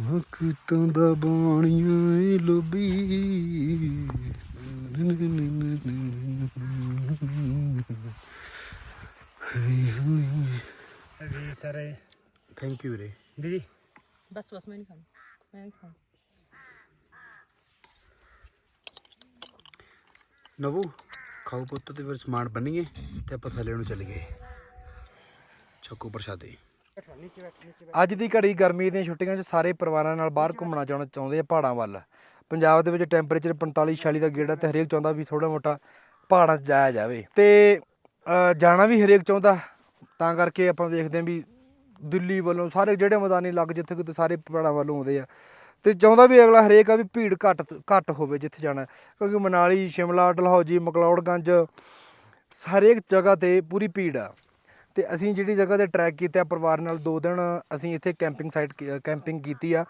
ਵਕਤਾਂ ਦਾ ਬਾਣੀਆਂ ਏ ਲੋਬੀ ਜੀ ਸਰ। ਥੈਂਕ ਯੂ ਵੀਰੇ। ਦੀਦੀ। ਬਸ ਬਸ ਮੈਂ ਨਹੀਂ ਖਾਣਾ। ਮੈਂ ਨਹੀਂ ਖਾਣਾ। ਨਵੂ ਖਾਓ ਪੁੱਤ ਤੇ ਫਿਰ ਸਮਾਨ ਬੰਨੀਏ ਤੇ ਆਪਾਂ ਥੱਲੇ ਨੂੰ ਚੱਲ ਗਏ ਚੱਕੋ ਪ੍ਰਸ਼ਾਦੇ। ਅੱਜ ਦੀ ਘੜੀ ਗਰਮੀ ਦੀਆਂ ਛੁੱਟੀਆਂ 'ਚ ਸਾਰੇ ਪਰਿਵਾਰਾਂ ਨਾਲ ਬਾਹਰ ਘੁੰਮਣਾ ਚਾਹੁੰਦੇ ਚਾਹੁੰਦੇ ਆ ਪਹਾੜਾਂ ਵੱਲ। ਪੰਜਾਬ ਦੇ ਵਿੱਚ ਟੈਂਪਰੇਚਰ 45 46 ਦਾ ਗੇੜਾ ਤੇ ਹਰੇਕ ਚਾਹੁੰਦਾ ਵੀ ਥੋੜਾ ਮੋਟਾ ਪਹਾੜਾਂ 'ਚ ਜਾਇਆ ਜਾਵੇ। ਤੇ ਜਾਣਾ ਵੀ ਹਰੇਕ ਚਾਹੁੰਦਾ ਤਾਂ ਕਰਕੇ ਆਪਾਂ ਵੇਖਦੇ ਹਾਂ ਵੀ ਦਿੱਲੀ ਵੱਲੋਂ ਸਾਰੇ ਜਿਹੜੇ ਮੈਦਾਨੀ ਲੱਗ ਜਿੱਥੇ ਕਿਤੇ ਸਾਰੇ ਪਹਾੜਾਂ ਵੱਲੋਂ ਆਉਂਦੇ ਆ ਤੇ ਚਾਹੁੰਦਾ ਵੀ ਅਗਲਾ ਹਰੇਕ ਆ ਵੀ ਭੀੜ ਘੱਟ ਘੱਟ ਹੋਵੇ ਜਿੱਥੇ ਜਾਣਾ। ਕਿਉਂਕਿ ਮਨਾਲੀ ਸ਼ਿਮਲਾ ਡਲਹੌਜੀ ਮਕਲੌੜਗੰਜ ਹਰੇਕ ਜਗ੍ਹਾ ਤੇ ਪੂਰੀ ਭੀੜ ਆ। ਤੇ ਅਸੀਂ ਜਿਹੜੀ ਜਗ੍ਹਾ ਤੇ ਟਰੈਕ ਕੀਤਾ ਪਰਿਵਾਰ ਨਾਲ, ਦੋ ਦਿਨ ਅਸੀਂ ਇੱਥੇ ਕੈਂਪਿੰਗ ਸਾਈਟ ਕੈਂਪਿੰਗ ਕੀਤੀ ਆ।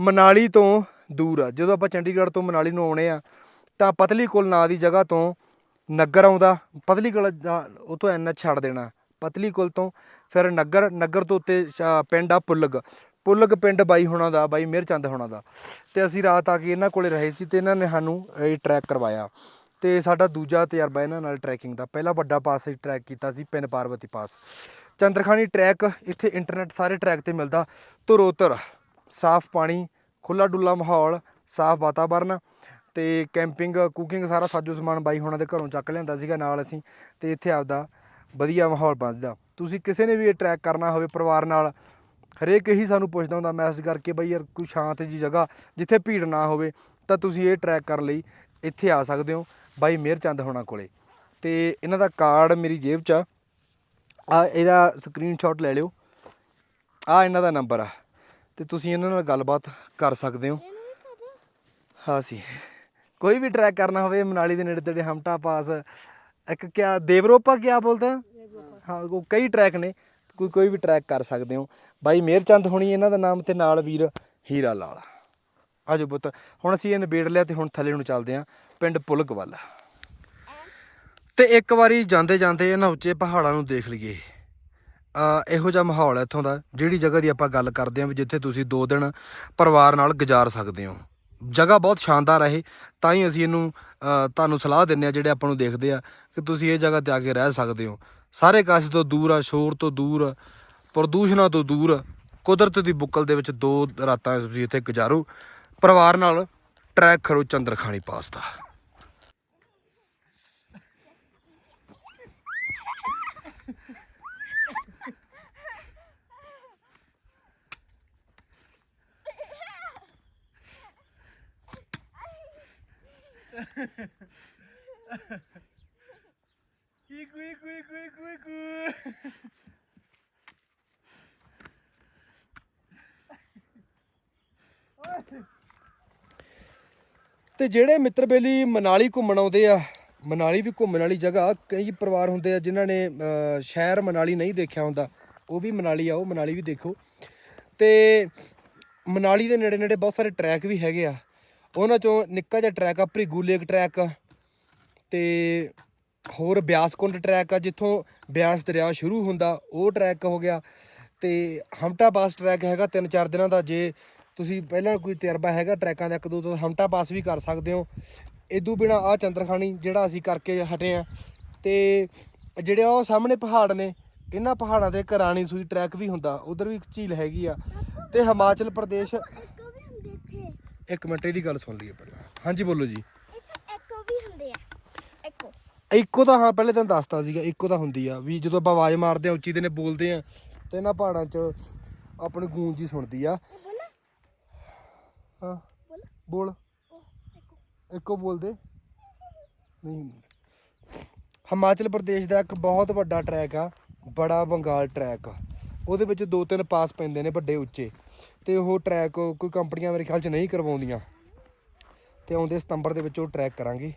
ਮਨਾਲੀ ਤੋਂ ਦੂਰ ਆ। ਜਦੋਂ ਆਪਾਂ ਚੰਡੀਗੜ੍ਹ ਤੋਂ ਮਨਾਲੀ ਨੂੰ ਆਉਣੇ ਆ, ਤਾਂ ਪਤਲੀ ਕੋਲ ਨਾਂ ਦੀ ਜਗ੍ਹਾ ਤੋਂ ਨਗਰ ਆਉਂਦਾ। ਪਤਲੀ ਕੋਲ ਜਾਂ ਉਹ ਐਨ ਛੱਡ ਦੇਣਾ। ਪਤਲੀ ਕੋਲ ਤੋਂ ਫਿਰ ਨਗਰ ਨਗਰ ਤੋਂ ਉੱਤੇ ਸ਼- ਪਿੰਡ ਆ ਪੁੱਲਗ। ਪੁੱਲਗ ਪਿੰਡ ਬਾਈ ਹੋਣਾ ਦਾ, ਬਾਈ ਮਿਹਰਚੰਦ ਹੋਣਾ ਦਾ। ਤੇ ਅਸੀਂ ਰਾਤ ਆ ਕੇ ਇਹਨਾਂ ਕੋਲੇ ਰਹੇ ਸੀ ਤੇ ਇਹਨਾਂ ਨੇ ਸਾਨੂੰ ਇਹ ਟਰੈਕ ਕਰਵਾਇਆ। ਤੇ ਸਾਡਾ ਦੂਜਾ ਤਜਰਬਾ ਇਹਨਾਂ ਨਾਲ ਟਰੈਕਿੰਗ ਦਾ। ਪਹਿਲਾ ਵੱਡਾ ਪਾਸ ਅਸੀਂ ਟਰੈਕ ਕੀਤਾ ਸੀ ਪਿੰਨ ਪਾਰਵਤੀ ਪਾਸ। ਚੰਦਰਖਾਨੀ ਟਰੈਕ ਇੱਥੇ ਇੰਟਰਨੈਟ ਸਾਰੇ ਟਰੈਕ ਤੇ ਮਿਲਦਾ। ਧਰੋਤਰ, ਸਾਫ਼ ਪਾਣੀ ਖੁੱਲਾ ਡੁੱਲਾ ਮਾਹੌਲ, ਸਾਫ਼ ਵਾਤਾਵਰਨ ਤੇ ਕੈਂਪਿੰਗ ਕੁਕਿੰਗ ਸਾਰਾ ਸਾਜੋ ਸਮਾਨ ਬਾਈ ਹੋਣਾ ਦੇ ਘਰੋਂ ਚੱਕ ਲਿਆਂਦਾ ਸੀਗਾ ਨਾਲ ਅਸੀਂ ਤੇ ਇੱਥੇ ਆਪਦਾ ਵਧੀਆ ਮਾਹੌਲ ਬਣਦਾ। ਤੁਸੀਂ ਕਿਸੇ ਨੇ ਵੀ ਇਹ ਟਰੈਕ ਕਰਨਾ ਹੋਵੇ ਪਰਿਵਾਰ ਨਾਲ, ਹਰੇਕ ਹੀ ਸਾਨੂੰ ਪੁੱਛਦਾ ਹੁੰਦਾ ਮੈਸੇਜ ਕਰਕੇ ਬਈ ਯਾਰ ਕੋਈ ਸ਼ਾਂਤ ਜੀ ਜਗ੍ਹਾ ਜਿੱਥੇ ਭੀੜ ਨਾ ਹੋਵੇ, ਤਾਂ ਤੁਸੀਂ ਇਹ ਟਰੈਕ ਕਰਨ ਲਈ ਇੱਥੇ ਆ ਸਕਦੇ ਹੋ। ਬਾਈ ਮਿਹਰਚੰਦ ਹੋਣਾ ਕੋਲੇ। ਤੇ ਇਹਨਾਂ ਦਾ ਕਾਰਡ ਮੇਰੀ ਜੇਬ 'ਚ ਆ। ਆ ਇਹਦਾ ਸਕਰੀਨਸ਼ਾਟ ਲੈ ਲਿਓ। ਆ ਇਹਨਾਂ ਦਾ ਨੰਬਰ ਆ। ਤੇ ਤੁਸੀਂ ਇਹਨਾਂ ਨਾਲ ਗੱਲਬਾਤ ਕਰ ਸਕਦੇ ਹੋ। ਹਾਂ ਸੀ ਕੋਈ ਵੀ ਟਰੈਕ ਕਰਨਾ ਹੋਵੇ ਮਨਾਲੀ ਦੇ ਨੇੜੇ ਤੇੜੇ ਹਮਟਾ ਪਾਸ। ਇੱਕ ਕਿਆ ਦੇਵਰੋਪਾ ਕਿਆ ਬੋਲਦਾ? ਹਾਂ ਉਹ ਕਈ ਟਰੈਕ ਨੇ। ਕੋਈ ਕੋਈ ਵੀ ਟਰੈਕ ਕਰ ਸਕਦੇ ਹੋ। ਬਾਈ ਮਿਹਰਚੰਦ ਹੋਣੀ ਇਹਨਾਂ ਦਾ ਨਾਮ ਤੇ ਨਾਲ ਵੀਰ ਹੀਰਾ ਲਾਲ। ਆਜੋ ਪੁੱਤ। ਹੁਣ ਅਸੀਂ ਇਹ ਨਿਬੇੜ ਲਿਆ ਤੇ ਹੁਣ ਥੱਲੇ ਨੂੰ ਚੱਲਦੇ ਆਂ ਪਿੰਡ ਪੁਲਕ ਵੱਲ ਤੇ ਇੱਕ ਵਾਰੀ ਜਾਂਦੇ ਜਾਂਦੇ ਇਹਨਾਂ ਉੱਚੇ ਪਹਾੜਾਂ ਨੂੰ ਦੇਖ ਲਈਏ। ਇਹੋ ਜਿਹਾ ਮਾਹੌਲ ਹੈ ਇੱਥੋਂ ਦਾ ਜਿਹੜੀ ਜਗ੍ਹਾ ਦੀ ਆਪਾਂ ਗੱਲ ਕਰਦੇ ਹਾਂ ਵੀ ਜਿੱਥੇ ਤੁਸੀਂ 2 ਦਿਨ ਪਰਿਵਾਰ ਨਾਲ ਗੁਜ਼ਾਰ ਸਕਦੇ ਹੋ। ਜਗ੍ਹਾ ਬਹੁਤ ਸ਼ਾਨਦਾਰ ਹੈ ਇਹ ਤਾਂ ਹੀ ਅਸੀਂ ਇਹਨੂੰ ਤੁਹਾਨੂੰ ਸਲਾਹ ਦਿੰਨੇ ਆ ਜਿਹੜੇ ਆਪਾਂ ਨੂੰ ਦੇਖਦੇ ਆ ਕਿ ਤੁਸੀਂ ਇਹ ਜਗ੍ਹਾ ਤੇ ਆ ਕੇ ਰਹਿ ਸਕਦੇ ਹੋ। ਸਾਰੇ ਕਾਸੇ ਤੋਂ ਦੂਰ ਆ ਸ਼ੋਰ ਤੋਂ ਦੂਰ ਆ, ਪ੍ਰਦੂਸ਼ਣਾਂ ਤੋਂ ਦੂਰ ਆ। ਕੁਦਰਤ ਦੀ ਬੁੱਕਲ ਦੇ ਵਿੱਚ ਦੋ ਰਾਤਾਂ ਤੁਸੀਂ ਇੱਥੇ ਗੁਜ਼ਾਰੋ। ਪਰਿਵਾਰ ਨਾਲ ਟਰੈਕ ਕਰੋ ਚੰਦਰਖਾਣੀ ਪਾਸ ਦਾ। ਤੇ ਜਿਹੜੇ ਮਿੱਤਰ ਬੇਲੀ ਮਨਾਲੀ ਘੁੰਮਣ ਆਉਂਦੇ ਆ, ਮਨਾਲੀ ਵੀ ਘੁੰਮਣ ਵਾਲੀ ਜਗ੍ਹਾ, ਕਈ ਪਰਿਵਾਰ ਹੁੰਦੇ ਆ ਜਿਨ੍ਹਾਂ ਨੇ ਸ਼ਹਿਰ ਮਨਾਲੀ ਨਹੀਂ ਦੇਖਿਆ ਹੁੰਦਾ, ਉਹ ਵੀ ਮਨਾਲੀ ਆਓ, ਮਨਾਲੀ ਵੀ ਦੇਖੋ। ਤੇ ਮਨਾਲੀ ਦੇ ਨੇੜੇ ਨੇੜੇ ਬਹੁਤ ਸਾਰੇ ਟਰੈਕ ਵੀ ਹੈਗੇ ਆ। ਉਹਨਾਂ ਚੋਂ ਨਿੱਕਾ ਜਿਹਾ ਟਰੈਕ ਆ, ਭ੍ਰਿਗੂ ਲੇਕ ਟਰੈਕ ਆ ਤੇ ਹੋਰ ਬਿਆਸਕੁੰਡ ਟਰੈਕ ਆ, ਜਿੱਥੋਂ ਬਿਆਸ ਦਰਿਆ ਸ਼ੁਰੂ ਹੁੰਦਾ, ਉਹ ਟਰੈਕ ਹੋ ਗਿਆ। ਤੇ ਹਮਟਾ ਪਾਸ ਟਰੈਕ ਹੈਗਾ 3-4 ਦਿਨਾਂ ਦਾ, ਜੇ ਤੁਸੀਂ ਪਹਿਲਾਂ ਕੋਈ ਤਜਰਬਾ ਹੈਗਾ ਟਰੈਕਾਂ ਦਾ, ਇੱਕ ਦੋ ਤੋਂ ਹਮਟਾ ਪਾਸ ਵੀ ਕਰ ਸਕਦੇ ਹੋ। ਇਦੋਂ ਬਿਨਾ ਆ ਚੰਦਰਖਾਣੀ ਜਿਹੜਾ ਅਸੀਂ ਕਰਕੇ ਹਟੇ ਆ। ਤੇ ਜਿਹੜੇ ਉਹ ਸਾਹਮਣੇ ਪਹਾੜ ਨੇ, ਇਹਨਾਂ ਪਹਾੜਾਂ ਤੇ ਘਰਾਣੀ ਸੂਈ ਟਰੈਕ ਵੀ ਹੁੰਦਾ, ਉਧਰ ਵੀ ਇੱਕ ਝੀਲ ਹੈਗੀ ਆ। ਤੇ ਹਿਮਾਚਲ ਪ੍ਰਦੇਸ਼ ਇੱਕ ਮਿੰਟ ਇਹਦੀ ਗੱਲ ਸੁਣ ਲਈਏ ਪਹਿਲਾਂ। ਹਾਂਜੀ ਬੋਲੋ ਜੀ। ਇੱਥੇ ਐਕੋ ਵੀ ਹੁੰਦੇ ਆ। ਐਕੋ ਇੱਕੋ ਤਾਂ ਹਾਂ ਪਹਿਲੇ ਤਾਂ ਦੱਸਤਾ ਸੀਗਾ ਇੱਕੋ ਤਾਂ ਹੁੰਦੀ ਆ ਵੀ ਜਦੋਂ ਆਪਾਂ ਆਵਾਜ਼ ਮਾਰਦੇ ਆ ਉੱਚੀ ਦੇ ਨੇ ਬੋਲਦੇ ਆ ਤੇ ਇਹਨਾਂ ਪਹਾੜਾਂ 'ਚ ਆਪਣੀ ਗੂੰਜ ਜੀ ਸੁਣਦੀ ਆ। ਹਾਂ। ਬੋਲ। ਇੱਕੋ ਬੋਲਦੇ। ਨਹੀਂ। ਹਿਮਾਚਲ ਪ੍ਰਦੇਸ਼ ਦਾ ਇੱਕ ਬਹੁਤ ਵੱਡਾ ਟਰੈਕ ਆ ਬੜਾ ਬੰਗਾਲ ਟਰੈਕ ਆ। ਉਹਦੇ ਵਿੱਚ ਦੋ ਤਿੰਨ ਪਾਸ ਪੈਂਦੇ ਨੇ ਵੱਡੇ ਉੱਚੇ। ਤੇ ਉਹ ਟਰੈਕ ਕੋਈ ਕੰਪਨੀਆਂ ਮੇਰੇ ਖਿਆਲ 'ਚ ਨਹੀਂ ਕਰਵਾਉਂਦੀਆਂ। ਤੇ ਆਉਂਦੇ ਸਤੰਬਰ ਦੇ ਵਿੱਚ ਉਹ ਟਰੈਕ ਕਰਾਂਗੇ।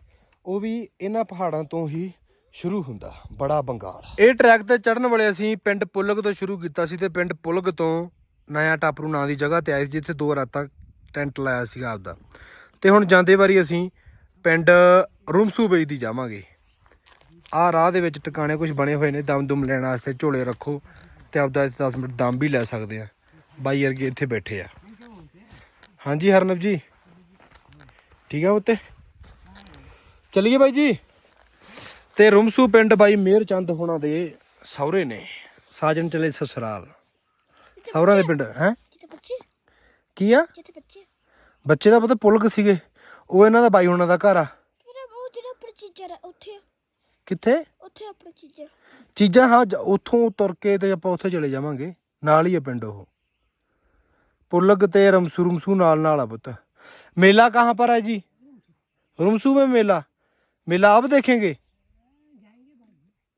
ਉਹ ਵੀ ਇਹਨਾਂ ਪਹਾੜਾਂ ਤੋਂ ਹੀ ਸ਼ੁਰੂ ਹੁੰਦਾ, ਬੜਾ ਬੰਗਾਲ। ਇਹ ਟਰੈਕ ਤੇ ਚੜਨ ਵਾਲੇ ਅਸੀਂ ਪਿੰਡ ਪੁਲਗ ਤੋਂ ਸ਼ੁਰੂ ਕੀਤਾ ਸੀ ਤੇ ਪਿੰਡ ਪੁਲਗ ਤੋਂ ਨਇਆ ਟਾਪਰੂ ਨਾਂ ਦੀ ਜਗ੍ਹਾ ਤੇ ਆਏ ਸੀ, ਜਿੱਥੇ ਦੋ ਰਾਤਾਂ ਟੈਂਟ ਲਾਇਆ ਸੀਗਾ ਆਪਦਾ। ਤੇ ਹੁਣ ਜਾਂਦੇ ਵਾਰੀ ਅਸੀਂ ਪਿੰਡ ਰੂਮਸੂ ਬਈ ਦੀ ਜਾਵਾਂਗੇ। ਆਹ ਰਾਹ ਦੇ ਵਿੱਚ ਟਿਕਾਣੇ ਕੁਝ ਬਣੇ ਹੋਏ ਨੇ ਦਮ ਦਮ ਲੈਣ ਵਾਸਤੇ ਝੋਲੇ ਰੱਖੋ ਤੇ ਆਪਦਾ ਇੱਥੇ 10 ਮਿੰਟ ਦਮ ਵੀ ਲੈ ਸਕਦੇ ਆ। ਬਾਈ ਵਰਗੇ ਇੱਥੇ ਬੈਠੇ ਆ। ਹਾਂਜੀ ਹਰਨਵ ਜੀ। ਠੀਕ ਆ ਉੱਤੇ ਚੱਲੀਏ ਬਾਈ ਜੀ। ਤੇ ਰੁਮਸੂ ਪਿੰਡ ਬਾਈ ਮੇਰ ਚੰਦ ਹੋਣਾ ਦੇ ਸਹੁਰੇ ਨੇ ਸਾਜਨ ਚਲੇ ਸਸਰਾਲ। ਸਹੁਰਾ ਦੇ ਪਿੰਡ ਹੈ? ਕੀ ਆ? ਬੱਚੇ? ਦਾ ਪਤਾ ਪੁਲਕ ਸੀਗੇ। ਉਹ ਇਹਨਾਂ ਦਾ ਬਾਈ ਹੋਣਾ ਦਾ ਘਰ ਆ? ਕਿੱਥੇ? ਉੱਥੇ ਆਪਣੇ ਚੀਜ਼ਾਂ। ਚੀਜ਼ਾਂ ਹਾਂ ਜ- ਉੱਥੋਂ ਤੁਰ ਕੇ ਤੇ ਆਪਾਂ ਉੱਥੇ ਚਲੇ ਜਾਵਾਂਗੇ। ਨਾਲ ਹੀ ਆ ਪਿੰਡ ਉਹ। ਪੁਲਕ ਤੇ ਰਮਸੂ ਰਮਸੂ ਨਾਲ ਨਾਲ ਆ ਪੁੱਤ मेला कहाँ पर है जी रुमसू में मेला मेला अब देखेंगे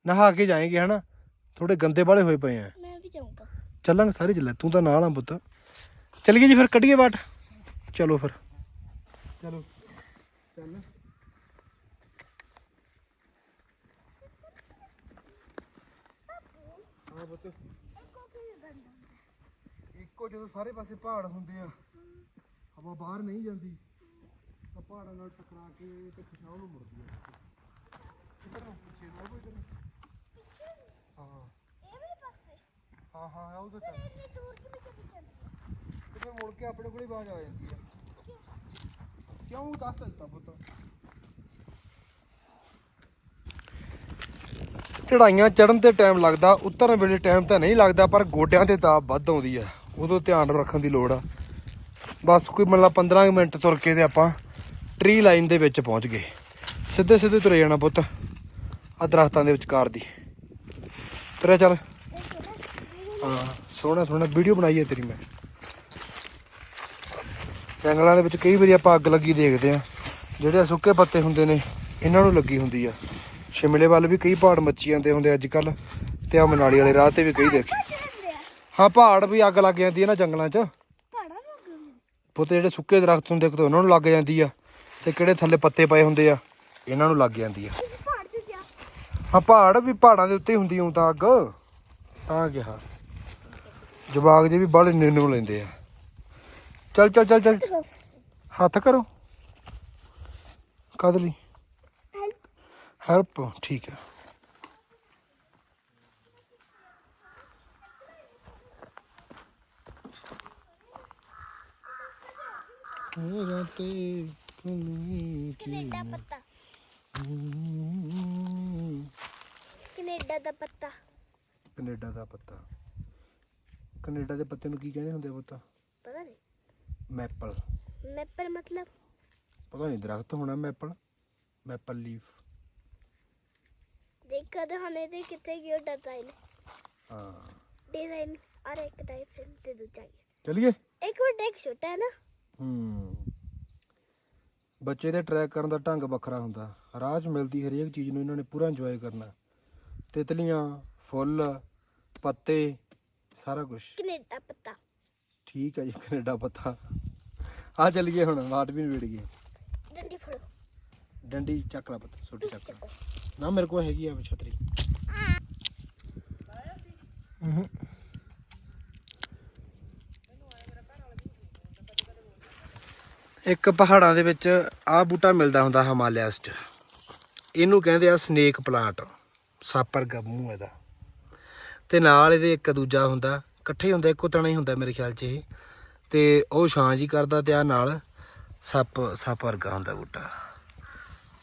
नहा के जाएंगे है ना थोड़े गंदे वाले हुए पे हैं ਮੈਂ ਵੀ ਜਾਊਂਗਾ ਚੱਲਾਂਗੇ ਸਾਰੇ ਚੱਲੇ ਤੂੰ ਤਾਂ ਨਾਲ ਆ ਪੁੱਤ ਚੱਲੀਏ ਜੀ ਫਿਰ ਕੱਢੀਏ ਬਾਟ ਚਲੋ ਫਿਰ ਚਲੋ ਚੱਲ ਜਦੋਂ ਸਾਰੇ ਪਾਸੇ ਪਹਾੜ ਹੁੰਦੇ ਆ ਹਵਾ ਬਾਹਰ ਨਹੀਂ ਜਾਂਦੀ ਤਾਂ ਪਹਾੜਾਂ ਨਾਲ ਟਕਰਾ ਕੇ ਤੇ ਪਿਛਾਂ ਨੂੰ ਮੁੜਦੀ ਆ। ਇੱਧਰ ਨੂੰ ਪਿੱਛੇ ਨੂੰ ਆ ਕੋਈ ਇੱਧਰ। ਨੂੰ ਹਾਂ। ਇਹ ਵੀ ਪਾਸੇ? ਹਾਂ ਹਾਂ ਆ ਉਹਦੇ ਚੱਲ। ਇੰਨੀ ਦੂਰ ਕਿਵੇਂ ਚਲੀ ਜਾਂਦੀ ਤੇ ਫਿਰ ਮੁੜ ਕੇ ਆਪਣੇ ਕੋਲ ਹੀ ਆਵਾਜ਼ ਆ ਜਾਂਦੀ ਆ। ਕਿਉਂ? ਦੱਸ ਦਿੱਤਾ ਪੁੱਤ। ਚੜਾਈਆਂ ਚੜਨ ਤੇ ਟਾਈਮ ਲੱਗਦਾ ਉਤਰਨ ਵੇਲੇ ਟਾਈਮ ਤਾਂ ਨਹੀਂ ਲੱਗਦਾ ਪਰ ਗੋਡਿਆਂ ਤੇ ਤਾਪ ਵੱਧ ਆਉਂਦੀ ਆ। ਉਦੋਂ ਧਿਆਨ ਰੱਖਣ ਦੀ ਲੋੜ ਆ। ਬਸ ਕੋਈ ਮਤਲਬ 15 ਕੁ ਮਿੰਟ ਤੁਰ ਕੇ ਤੇ ਆਪਾਂ ਟ੍ਰੀ ਲਾਈਨ ਦੇ ਵਿੱਚ ਪਹੁੰਚ ਗਏ। ਸਿੱਧੇ ਸਿੱਧੇ ਤੁਰੇ ਜਾਣਾ ਪੁੱਤ ਆ ਦਰਖਤਾਂ ਦੇ ਵਿਚਕਾਰ ਦੀ। ਤੇਰਾ ਚੱਲ। ਹਾਂ, ਸੋਹਣਾ ਸੋਹਣਾ ਵੀਡੀਓ ਬਣਾਈ ਹੈ ਤੇਰੀ ਮੈਂ। ਜੰਗਲਾਂ ਦੇ ਵਿੱਚ ਕਈ ਵਾਰੀ ਆਪਾਂ ਅੱਗ ਲੱਗੀ ਦੇਖਦੇ ਆ। ਜਿਹੜੇ ਸੁੱਕੇ ਪੱਤੇ ਹੁੰਦੇ ਨੇ, ਇਹਨਾਂ ਨੂੰ ਲੱਗੀ ਹੁੰਦੀ ਆ। ਸ਼ਿਮਲੇ ਵੱਲ ਵੀ ਕਈ ਪਹਾੜ ਮੱਚੀ ਜਾਂਦੇ ਹੁੰਦੇ ਅੱਜ ਕੱਲ ਤੇ ਆ ਮਨਾਲੀ ਵਾਲੇ ਰਾਹ ਤੇ ਵੀ ਕਈ ਦੇਖੇ। ਹਾਂ ਪਹਾੜ ਵੀ ਅੱਗ ਲੱਗ ਜਾਂਦੀ ਹੈ ਨਾ ਜੰਗਲਾਂ 'ਚ। ਪਹਾੜਾਂ ਨੂੰ ਅੱਗ ਲੱਗੀ ਪੁੱਤ ਜਿਹੜੇ ਸੁੱਕੇ ਦਰਖਤ ਹੁੰਦੇ ਕਿਤੇ ਉਹਨਾਂ ਨੂੰ ਲੱਗ ਜਾਂਦੀ ਆ ਤੇ ਕਿਹੜੇ ਥੱਲੇ ਪੱਤੇ ਪਏ ਹੁੰਦੇ ਆ ਇਹਨਾਂ ਨੂੰ ਲੱਗ ਜਾਂਦੀ ਆ। ਪਹਾੜ ਹਾਂ ਪਹਾੜ ਵੀ ਪਹਾੜਾਂ ਦੇ ਉੱਤੇ ਹੀ ਹੁੰਦੀ ਹੁਣ ਤਾਂ ਅੱਗ। ਤਾਂ ਕਿਹਾ ਜਵਾਗ ਜੇ ਵੀ ਬਾਹਲੇ ਨਿੰਨੂ ਲੈਂਦੇ ਆ। ਚੱਲ ਚੱਲ ਚੱਲ ਚੱਲ। ਹੱਥ ਕਰੋ। ਕਦ ਲਈ? ਹੈਲਪ। ਹੈਲਪ ਠੀਕ ਹੈ ਮੇਰਾ ਤੇ ਕਮੀ ਕੀ ਕੈਨੇਡਾ ਪੱਤਾ ਕੈਨੇਡਾ ਦਾ ਪੱਤਾ। ਕੈਨੇਡਾ ਦਾ ਪੱਤਾ। ਕੈਨੇਡਾ ਦੇ ਪੱਤੇ ਨੂੰ ਕੀ ਕਹਿੰਦੇ ਹੁੰਦੇ ਆ ਪੁੱਤ? ਪਤਾ ਨਹੀਂ। ਮੈਪਲ। ਮੈਪਰ ਮਤਲਬ? ਪਤਾ ਨਹੀਂ ਦਰਖਤ ਹੋਣਾ ਮੈਪਲ? Maple leaf. ਦੇਖ ਕਦ ਹਨੇ ਤੇ ਕਿੱਥੇ ਗਿਆ ਡਿਜ਼ਾਈਨ ਹਾਂ। ਡਿਜ਼ਾਈਨ ਅਰੇ ਇੱਕ ਡਿਜ਼ਾਈਨ ਤੇ ਦੂਜਾ ਹੀ ਹੈ। ਚਲਿਏ? ਇੱਕ ਵੱਡਾ ਇੱਕ ਛੋਟਾ ਹੈ ਨਾ। ਹੂੰ। ਬੱਚੇ ਦੇ ਟਰੈਕ ਕਰਨ ਦਾ ਢੰਗ ਵੱਖਰਾ ਹੁੰਦਾ। ਰਾਹ 'ਚ ਮਿਲਦੀ ਹਰੇਕ ਚੀਜ਼ ਨੂੰ ਇਹਨਾਂ ਨੇ ਪੂਰਾ ਇੰਜੋਏ ਕਰਨਾ। ਤਿਤਲੀਆਂ ਫੁੱਲ ਪੱਤੇ ਸਾਰਾ ਕੁਝ ਕੈਨੇਡਾ ਪੱਤਾ। ਠੀਕ ਹੈ ਜੀ ਕੈਨੇਡਾ ਪੱਤਾ। ਆ ਚੱਲੀਏ ਹੁਣ ਵਾਟ ਵੀ ਨਿਬੜ ਗਈ। ਡੰਡੀ ਫੜੋ। ਡੰਡੀ ਚੱਕ ਪੱਤਾ ਛੋਟੀ ਚੱਕ। ਨਾ ਮੇਰੇ ਕੋਲ ਹੈਗੀ ਆ ਛਤਰੀ। ਇੱਕ ਪਹਾੜਾਂ ਦੇ ਵਿੱਚ ਆਹ ਬੂਟਾ ਮਿਲਦਾ ਹੁੰਦਾ ਹਿਮਾਲਿਆਸ 'ਚ। ਇਹਨੂੰ ਕਹਿੰਦੇ ਆ ਸਨੇਕ ਪਲਾਂਟ ਸਾਪਰ ਗੱਮੂ ਇਹਦਾ। ਤੇ ਨਾਲ ਇਹਦੇ ਇੱਕ ਦੂਜਾ ਹੁੰਦਾ ਇਕੱਠੇ ਹੁੰਦੇ ਇੱਕੋ ਤਣਾ ਹੀ ਹੁੰਦਾ ਮੇਰੇ ਖਿਆਲ 'ਚ ਇਹ। ਤੇ ਉਹ ਛਾਂ ਜੀ ਕਰਦਾ ਤੇ ਆ ਨਾਲ ਸੱਪ ਸੱਪ ਵਰਗਾ ਹੁੰਦਾ ਬੂਟਾ।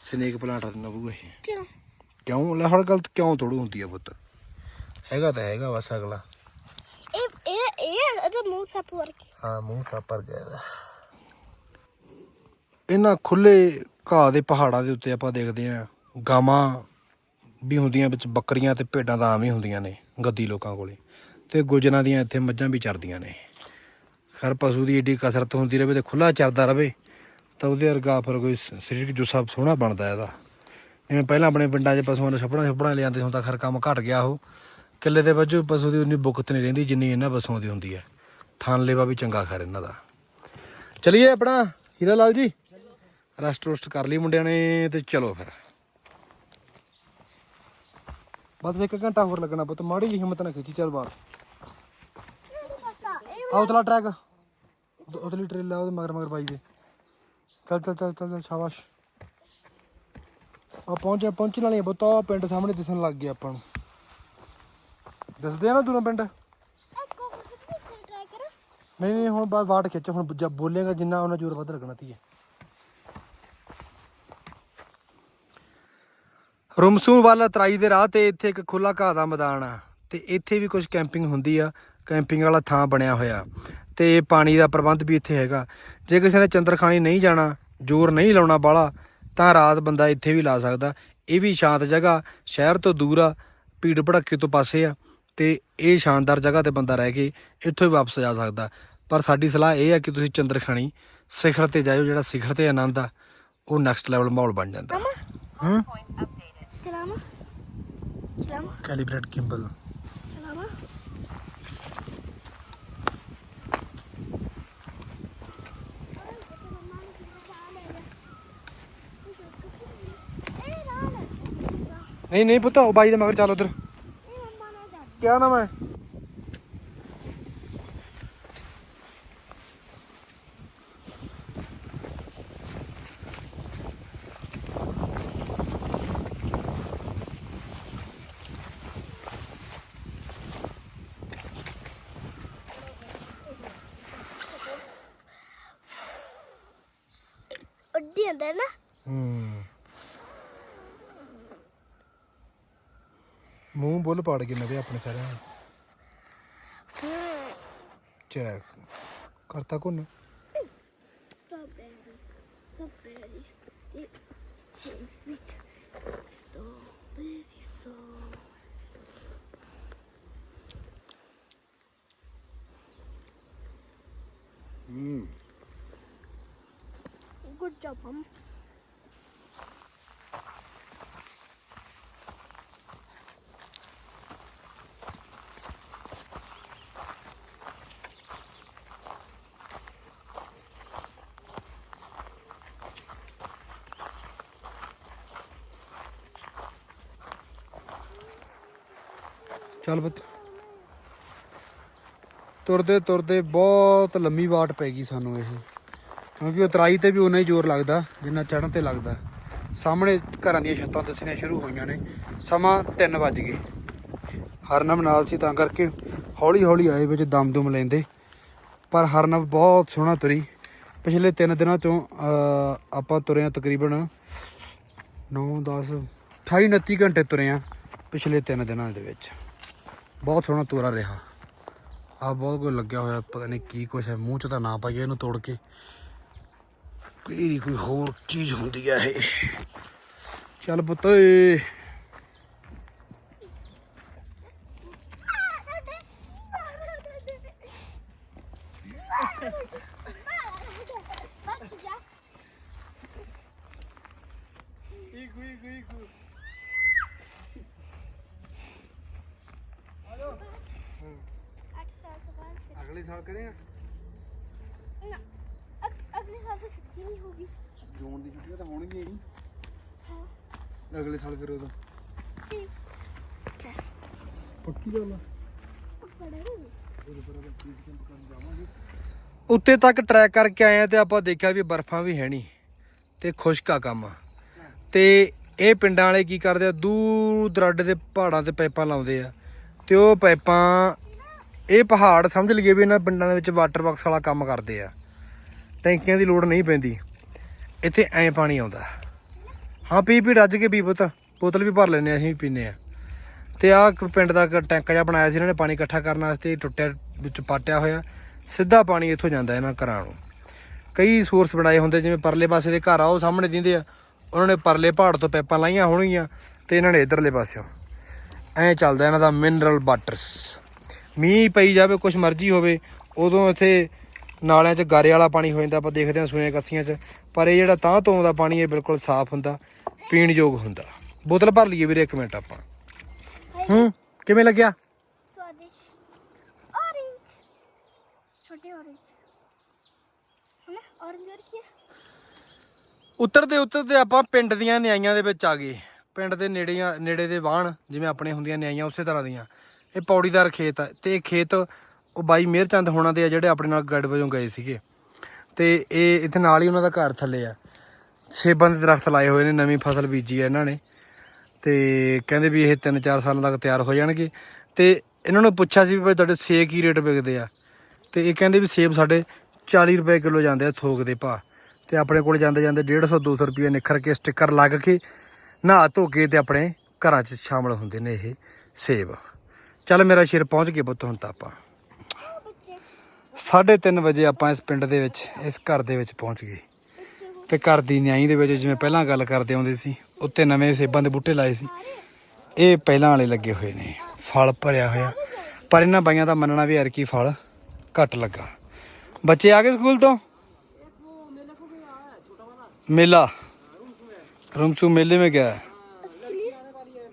ਸਨੇਕ ਪਲਾਂਟ ਨਾ ਬੂ ਇਹ। ਕਿਉਂ? ਕਿਉਂ? ਲੈ ਗਲਤ ਕਿਉਂ ਥੋੜੂ ਹੁੰਦੀ ਆ ਬੁੱਤ ਹੈਗਾ ਤਾਂ ਹੈਗਾ ਬਸ ਅਗਲਾ। ਇਹ ਇਹ ਇਹ ਇਹਦਾ ਮੂੰਹ ਸੱਪ ਵਰਗਾ। ਹਾਂ ਮੂੰਹ ਸੱਪ ਵਰਗਾ ਇਹਦਾ। ਇਹਨਾਂ ਖੁੱਲੇ ਘਾਹ ਦੇ ਪਹਾੜਾਂ ਦੇ ਉੱਤੇ ਆਪਾਂ ਦੇਖਦੇ ਆਂ ਗਾਵਾਂ ਵੀ ਹੁੰਦੀਆਂ ਵਿੱਚ, ਬੱਕਰੀਆਂ ਤੇ ਭੇਡਾਂ ਤਾਂ ਆਮ ਹੀ ਹੁੰਦੀਆਂ ਨੇ, ਗੱਦੀ ਲੋਕਾਂ ਕੋਲੇ। ਤੇ ਗੁਜਰਾਂ ਦੀਆਂ ਇੱਥੇ ਮੱਝਾਂ ਵੀ ਚਰਦੀਆਂ ਨੇ। ਖਰ, ਪਸ਼ੂ ਦੀ ਏਡੀ ਕਸਰਤ ਹੁੰਦੀ ਰਹੇ ਤੇ ਖੁੱਲਾ ਚਰਦਾ ਰਹੇ ਤਾਂ ਉਹਦੇ ਵਰਗਾ ਫਿਰ ਕੋਈ ਸ- ਸਰੀਰਕ ਜੁਸਾ ਸੋਹਣਾ ਬਣਦਾ ਇਹਦਾ। ਜਿਵੇਂ ਪਹਿਲਾਂ ਆਪਣੇ ਪਿੰਡਾਂ 'ਚ ਪਸ਼ੂਆਂ ਨੂੰ ਛੱਪੜਾਂ ਛੱਪੜਾਂ ਲਿਆਂਦੇ ਹੁੰਦਾ ਤਾਂ ਖਰ ਕੰਮ ਘਟ ਗਿਆ ਉਹ। ਕਿੱਲੇ ਦੇ ਵਜੋਂ ਪਸ਼ੂ ਦੀ ਉਨੀ ਬੁਕਤ ਨਹੀਂ ਰਹਿੰਦੀ ਜਿੰਨੀ ਇਹਨਾਂ ਪਸ਼ੂਆਂ ਦੀ ਹੁੰਦੀ ਹੈ। ਥਾਨ ਲੇਵਾ ਵੀ ਚੰਗਾ ਖਰ ਇਹਨਾਂ ਦਾ। ਚਲਿਏ ਆਪਣਾ ਹੀਰਾ ਲਾਲ ਜੀ। ਰੈਸਟ ਰੋਸਟ ਕਰ ਲਈ ਮੁੰਡਿਆਂ ਨੇ ਤੇ ਚਲੋ ਫਿਰ। ਬਸ ਇੱਕ ਘੰਟਾ ਹੋਰ ਲੱਗਣਾ ਪੁੱਤ ਮਾੜੀ ਜਿਹੀ ਹਿੰਮਤ ਨਾ ਖਿੱਚੀ ਚੱਲ ਬਾਹਰ। ਆ ਉਤਲਾ ਟਰੈਕ। ਉਤਲੀ ਟ੍ਰੇਲ ਲਾ ਮਗਰ ਮਗਰ ਪਾਈ ਦੇ। ਚੱਲ ਚੱਲ ਚੱਲ ਚੱਲ ਸ਼ਾਬਾਸ਼। ਆ ਪਹੁੰਚੇ ਪਹੁੰਚਣ ਵਾਲੇ ਪੁੱਤ ਆ ਪਿੰਡ ਸਾਹਮਣੇ ਦਿਸਣ ਲੱਗ ਗਿਆ ਆਪਾਂ ਨੂੰ। ਦੱਸਦੇ ਆ ਨਾ ਦੂਰੋਂ ਪਿੰਡ? ਨਹੀਂ ਨਹੀਂ ਹੁਣ ਬਾਅਦ ਵਾਟ ਖਿੱਚ ਹੁਣ ਬੋਲੇਗਾ ਜਿੰਨਾ ਉਹਨਾਂ ਜੋਰ ਵੱਧ ਲੱਗਣਾ ਤੀਏ ਰੁਮਸੂ ਵੱਲ ਤਰਾਈ ਦੇ ਰਾਹ ਤੇ ਇੱਥੇ ਇੱਕ ਖੁੱਲਾ ਘਾਹ ਦਾ ਮੈਦਾਨ ਆ ਤੇ ਇੱਥੇ ਵੀ ਕੁਝ ਕੈਂਪਿੰਗ ਹੁੰਦੀ ਆ ਕੈਂਪਿੰਗ ਵਾਲਾ ਥਾਂ ਬਣਿਆ ਹੋਇਆ। ਤੇ ਪਾਣੀ ਦਾ ਪ੍ਰਬੰਧ ਵੀ ਇੱਥੇ ਹੈਗਾ। ਜੇ ਕਿਸੇ ਨੇ ਚੰਦਰਖਾਣੀ ਨਹੀਂ ਜਾਣਾ ਜ਼ੋਰ ਨਹੀਂ ਲਾਉਣਾ ਬਾਲਾ ਤਾਂ ਰਾਤ ਬੰਦਾ ਇੱਥੇ ਵੀ ਲਾ ਸਕਦਾ। ਇਹ ਵੀ ਸ਼ਾਂਤ ਜਗ੍ਹਾ ਸ਼ਹਿਰ ਤੋਂ ਦੂਰ ਆ ਭੀੜ ਭੜੱਕੇ ਤੋਂ ਪਾਸੇ ਆ ਤੇ ਇਹ ਸ਼ਾਨਦਾਰ ਜਗ੍ਹਾ ਤੇ ਬੰਦਾ ਰਹਿ ਕੇ ਇੱਥੋਂ ਹੀ ਵਾਪਸ ਜਾ ਸਕਦਾ। ਪਰ ਸਾਡੀ ਸਲਾਹ ਇਹ ਆ ਕਿ ਤੁਸੀਂ ਚੰਦਰਖਾਣੀ ਸਿਖਰ ਤੇ ਜਾਇਓ ਜਿਹੜਾ ਸਿਖਰ ਤੇ ਆਨੰਦ ਆ ਉਹ ਨੈਕਸਟ ਲੈਵਲ ਮਾਹੌਲ ਬਣ ਜਾਂਦਾ। ਹੂੰ। ਚਲਾਵਾ ਚਲਾਵਾ ਕੈਲੀਬ੍ਰੇਟ ਕਿੰਬਲ ਚਲਾਵਾ ਨਹੀਂ ਨਹੀਂ ਪੁੱਤ ਉਹ ਬਾਈ ਦੇ ਮਗਰ ਚੱਲ ਉਧਰ ਕਿਆ ਨਾਮ ਹੈ ਉੱਡੀ ਹੁੰਦਾ ਨਾ। ਹੂੰ। ਮੂੰਹ ਬੁੱਲ ਪਾੜ ਕੇ ਨਵੇ ਆਪਣੇ ਸਾਰਿਆਂ ਨੂੰ। ਚੈੱਕ। ਕਰਤਾ ਕੋਨ? ਚੱਲ ਪੁੱਤ। ਤੁਰਦੇ ਤੁਰਦੇ ਬਹੁਤ ਲੰਮੀ ਵਾਟ ਪੈ ਗਈ ਸਾਨੂੰ ਇਹ। ਕਿਉਂਕਿ ਉਤਰਾਈ ਤੇ ਵੀ ਉਨਾ ਹੀ ਜ਼ੋਰ ਲੱਗਦਾ, ਜਿੰਨਾ ਚੜ੍ਹਨ ਤੇ ਲੱਗਦਾ। ਸਾਹਮਣੇ ਘਰਾਂ ਦੀਆਂ ਛੱਤਾਂ ਦੱਸਣੀਆਂ ਸ਼ੁਰੂ ਹੋਈਆਂ ਨੇ। ਸਮਾਂ 3 ਵੱਜ ਗਏ। ਹਰਨਮ ਨਾਲ ਸੀ, ਤਾਂ ਕਰਕੇ ਹੌਲੀ ਹੌਲੀ ਆਏ ਵਿੱਚ ਦਮ ਦਮ ਲੈਂਦੇ। ਪਰ ਹਰਨਮ ਬਹੁਤ ਸੋਹਣਾ ਤੁਰੀ। ਪਿਛਲੇ 3 ਦਿਨਾਂ ਤੋਂ ਆਪਾਂ ਤੁਰੇ ਹਾਂ ਤਕਰੀਬਨ 9 10 28 29 ਘੰਟੇ ਤੁਰੇ ਹਾਂ ਪਿਛਲੇ 3 ਦਿਨਾਂ ਦੇ ਵਿੱਚ। ਬਹੁਤ ਸੋਹਣਾ ਤੋਰਾ ਰਿਹਾ। ਆ ਬਹੁਤ ਕੋਈ ਲੱਗਿਆ ਹੋਇਆ, ਪਤਾ ਨਹੀਂ ਕੀ ਕੁਛ ਹੈ, ਮੂੰਹ ਚ ਤਾਂ ਨਾ ਪਾਈਏ ਇਹਨੂੰ ਤੋੜ ਕੇ। ਕੋਈ ਨਹੀਂ ਕੋਈ ਹੋਰ ਚੀਜ਼ ਹੁੰਦੀ ਹੈ ਇਹ। ਚੱਲ ਪੁੱਤ ਓਏ ਅੱਠ ਸਾਲ ਤੋਂ ਬਾਅਦ ਅਗਲੇ ਸਾਲ ਕਰੇਗਾ ਨਾ ਅਗ- ਅਗਲੇ ਸਾਲ ਤੋਂ ਛੁੱਟੀ ਨਹੀਂ ਹੋਗੀ ਜੂਨ ਦੀ ਛੁੱਟੀਆਂ ਤਾਂ ਹੋਣਗੀਆਂ ਹੀ ਅਗਲੇ ਸਾਲ ਫਿਰ ਉਦੋਂ ਠੀਕ ਹੈ ਪੱਕੀ ਗੱਲ ਆ ਪੜਾਂਗੇ ਉੱਤੇ ਤੱਕ ਟਰੈਕ ਕਰਕੇ ਆਏ ਆ ਤੇ ਆਪਾਂ ਦੇਖਿਆ ਵੀ ਬਰਫਾਂ ਵੀ ਹੈ ਨਹੀਂ ਤੇ ਖੁਸ਼ਕ ਆ ਕੰਮ। ਤੇ ਇਹ ਪਿੰਡਾਂ ਵਾਲੇ ਕੀ ਕਰਦੇ ਆ, ਦੂਰ ਦਰਾਡੇ ਦੇ ਪਹਾੜਾਂ ਤੇ ਪਾਈਪਾਂ ਲਾਉਂਦੇ ਆ। ਤੇ ਉਹ ਪਾਈਪਾਂ, ਇਹ ਪਹਾੜ ਸਮਝ ਲਈਏ ਵੀ ਇਹਨਾਂ ਪਿੰਡਾਂ ਦੇ ਵਿੱਚ ਵਾਟਰ ਬਾਕਸ ਵਾਲਾ ਕੰਮ ਕਰਦੇ ਆ। ਟੈਂਕੀਆਂ ਦੀ ਲੋੜ ਨਹੀਂ ਪੈਂਦੀ। ਇੱਥੇ ਐ ਪਾਣੀ ਆਉਂਦਾ। ਹਾਂ, ਪੀ ਪੀ ਰੱਜ ਕੇ ਪੀ ਪੁੱਤ। ਬੋਤਲ ਵੀ ਭਰ ਲੈਨੇ ਆ, ਅਸੀਂ ਵੀ ਪੀਨੇ ਆ। ਤੇ ਆਹ ਪਿੰਡ ਦਾ ਇੱਕ ਟੈਂਕ ਜਿਹਾ ਬਣਾਇਆ ਸੀ, ਇਹਨਾਂ ਨੇ ਪਾਣੀ ਇਕੱਠਾ ਕਰਨ ਵਾਸਤੇ, ਟੁੱਟਿਆ, ਵਿੱਚ ਪਾਟਿਆ ਹੋਇਆ। ਸਿੱਧਾ ਪਾਣੀ ਇੱਥੋਂ ਜਾਂਦਾ ਇਹਨਾਂ ਘਰਾਂ ਨੂੰ। ਕਈ ਸੋਰਸ ਬਣਾਏ ਹੁੰਦੇ, ਜਿਵੇਂ ਪਰਲੇ ਪਾਸੇ ਦੇ ਘਰ ਆ, ਉਹ ਸਾਹਮਣੇ ਦਿੰਦੇ ਆ। ਉਹਨਾਂ ਨੇ ਪਰਲੇ ਪਹਾੜ ਤੋਂ ਪੈਪਾਂ ਲਾਈਆਂ ਹੋਣਗੀਆਂ ਤੇ ਇਹਨਾਂ ਨੇ ਇਧਰਲੇ ਪਾਸਿਓਂ। ਐਂ ਚੱਲਦਾ ਇਹਨਾਂ ਦਾ ਮਿਨਰਲ ਵਾਟਰਸ ਮੀਂਹ ਪਈ ਜਾਵੇ, ਕੁਛ ਮਰਜ਼ੀ ਹੋਵੇ, ਉਦੋਂ ਇੱਥੇ ਨਾਲਿਆਂ 'ਚ ਗਾਰੇ ਵਾਲਾ ਪਾਣੀ ਹੋ ਜਾਂਦਾ, ਆਪਾਂ ਦੇਖਦੇ ਹਾਂ ਸੁਣਿਆ ਕੱਸੀਆਂ 'ਚ। ਪਰ ਇਹ ਜਿਹੜਾ ਤਾਂ ਤੋਂ ਦਾ ਪਾਣੀ ਇਹ ਬਿਲਕੁਲ ਸਾਫ਼ ਹੁੰਦਾ, ਪੀਣ ਯੋਗ ਹੁੰਦਾ। ਬੋਤਲ ਭਰ ਲਈਏ ਵੀਰੇ ਇੱਕ ਮਿੰਟ ਆਪਾਂ। ਹੂੰ, ਕਿਵੇਂ ਲੱਗਿਆ? ਉੱਤਰਦੇ ਉੱਤਰਦੇ ਆਪਾਂ ਪਿੰਡ ਦੀਆਂ ਨਿਆਈਆਂ ਦੇ ਵਿੱਚ ਆ ਗਏ। ਪਿੰਡ ਦੇ ਨੇੜੀਆਂ, ਨੇੜੇ ਦੇ ਵਾਹਣ, ਜਿਵੇਂ ਆਪਣੇ ਹੁੰਦੀਆਂ ਨਿਆਈਆਂ ਉਸੇ ਤਰ੍ਹਾਂ ਦੀਆਂ। ਇਹ ਪੌੜੀਦਾਰ ਖੇਤ ਆ ਤੇ ਇਹ ਖੇਤ ਉਹ ਬਾਈ ਮਿਹਰਚੰਦ ਹੋਣਾ ਦੇ ਆ ਜਿਹੜੇ ਆਪਣੇ ਨਾਲ ਗਾਈਡ ਵਜੋਂ ਗਏ ਸੀਗੇ। ਤੇ ਇਹ ਇੱਥੇ ਨਾਲ ਹੀ ਉਹਨਾਂ ਦਾ ਘਰ ਥੱਲੇ ਆ। ਸੇਬਾਂ ਦੇ ਦਰਖਤ ਲਾਏ ਹੋਏ ਨੇ, ਨਵੀਂ ਫਸਲ ਬੀਜੀ ਆ ਇਹਨਾਂ ਨੇ। ਤੇ ਕਹਿੰਦੇ ਵੀ ਇਹ 3-4 ਸਾਲਾਂ ਤੱਕ ਤਿਆਰ ਹੋ ਜਾਣਗੇ। ਤੇ ਇਹਨਾਂ ਨੂੰ ਪੁੱਛਿਆ ਸੀ ਵੀ ਭਾਈ ਤੁਹਾਡੇ ਸੇਬ ਕੀ ਰੇਟ ਵਿਕਦੇ ਆ? ਤੇ ਇਹ ਕਹਿੰਦੇ ਵੀ ਸੇਬ ਸਾਡੇ 40 ਰੁਪਏ ਕਿਲੋ ਜਾਂਦੇ ਆ ਥੋਕ ਦੇ ਭਾਅ। ਤੇ ਆਪਣੇ ਕੋਲ ਜਾਂਦੇ ਜਾਂਦੇ 150 200 ਰੁਪਏ ਨਿਖਰ ਕੇ ਸਟicker ਲੱਗ ਕੇ ਨਹਾ ਧੋ ਕੇ ਤੇ ਆਪਣੇ ਘਰਾਂ 'ਚ ਸ਼ਾਮਲ ਹੁੰਦੇ ਨੇ ਇਹ ਸੇਬ। ਚੱਲ ਮੇਰਾ ਸ਼ੇਰ ਪਹੁੰਚ ਗਏ ਪੁੱਤ, ਹੁਣ ਤਾਂ ਆਪਾਂ। 3:30 ਵਜੇ ਆਪਾਂ ਇਸ ਪਿੰਡ ਦੇ ਵਿੱਚ, ਇਸ ਘਰ ਦੇ ਵਿੱਚ ਪਹੁੰਚ ਗਏ। ਤੇ ਘਰ ਦੀ ਨਿਆਈ ਦੇ ਵਿੱਚ ਜਿਵੇਂ ਪਹਿਲਾਂ ਗੱਲ ਕਰਦੇ ਆਉਂਦੇ ਸੀ, ਉੱਤੇ ਨਵੇਂ ਸੇਬਾਂ ਦੇ ਬੂਟੇ ਲਾਏ ਸੀ। ਇਹ ਪਹਿਲਾਂ ਵਾਲੇ ਲੱਗੇ ਹੋਏ ਨੇ, ਫਲ ਭਰਿਆ ਹੋਇਆ। ਪਰ ਇਹਨਾਂ ਬਾਈਆਂ ਦਾ ਮੰਨਣਾ ਵੀ ਯਾਰ ਕੀ ਫਲ ਘੱਟ ਲੱਗਾ। ਬੱਚੇ ਆ ਗਏ ਸਕੂਲ ਤੋਂ? मेला ਰਮਸੂ ਮੇਲੇ ਮੇ ਗਿਆ।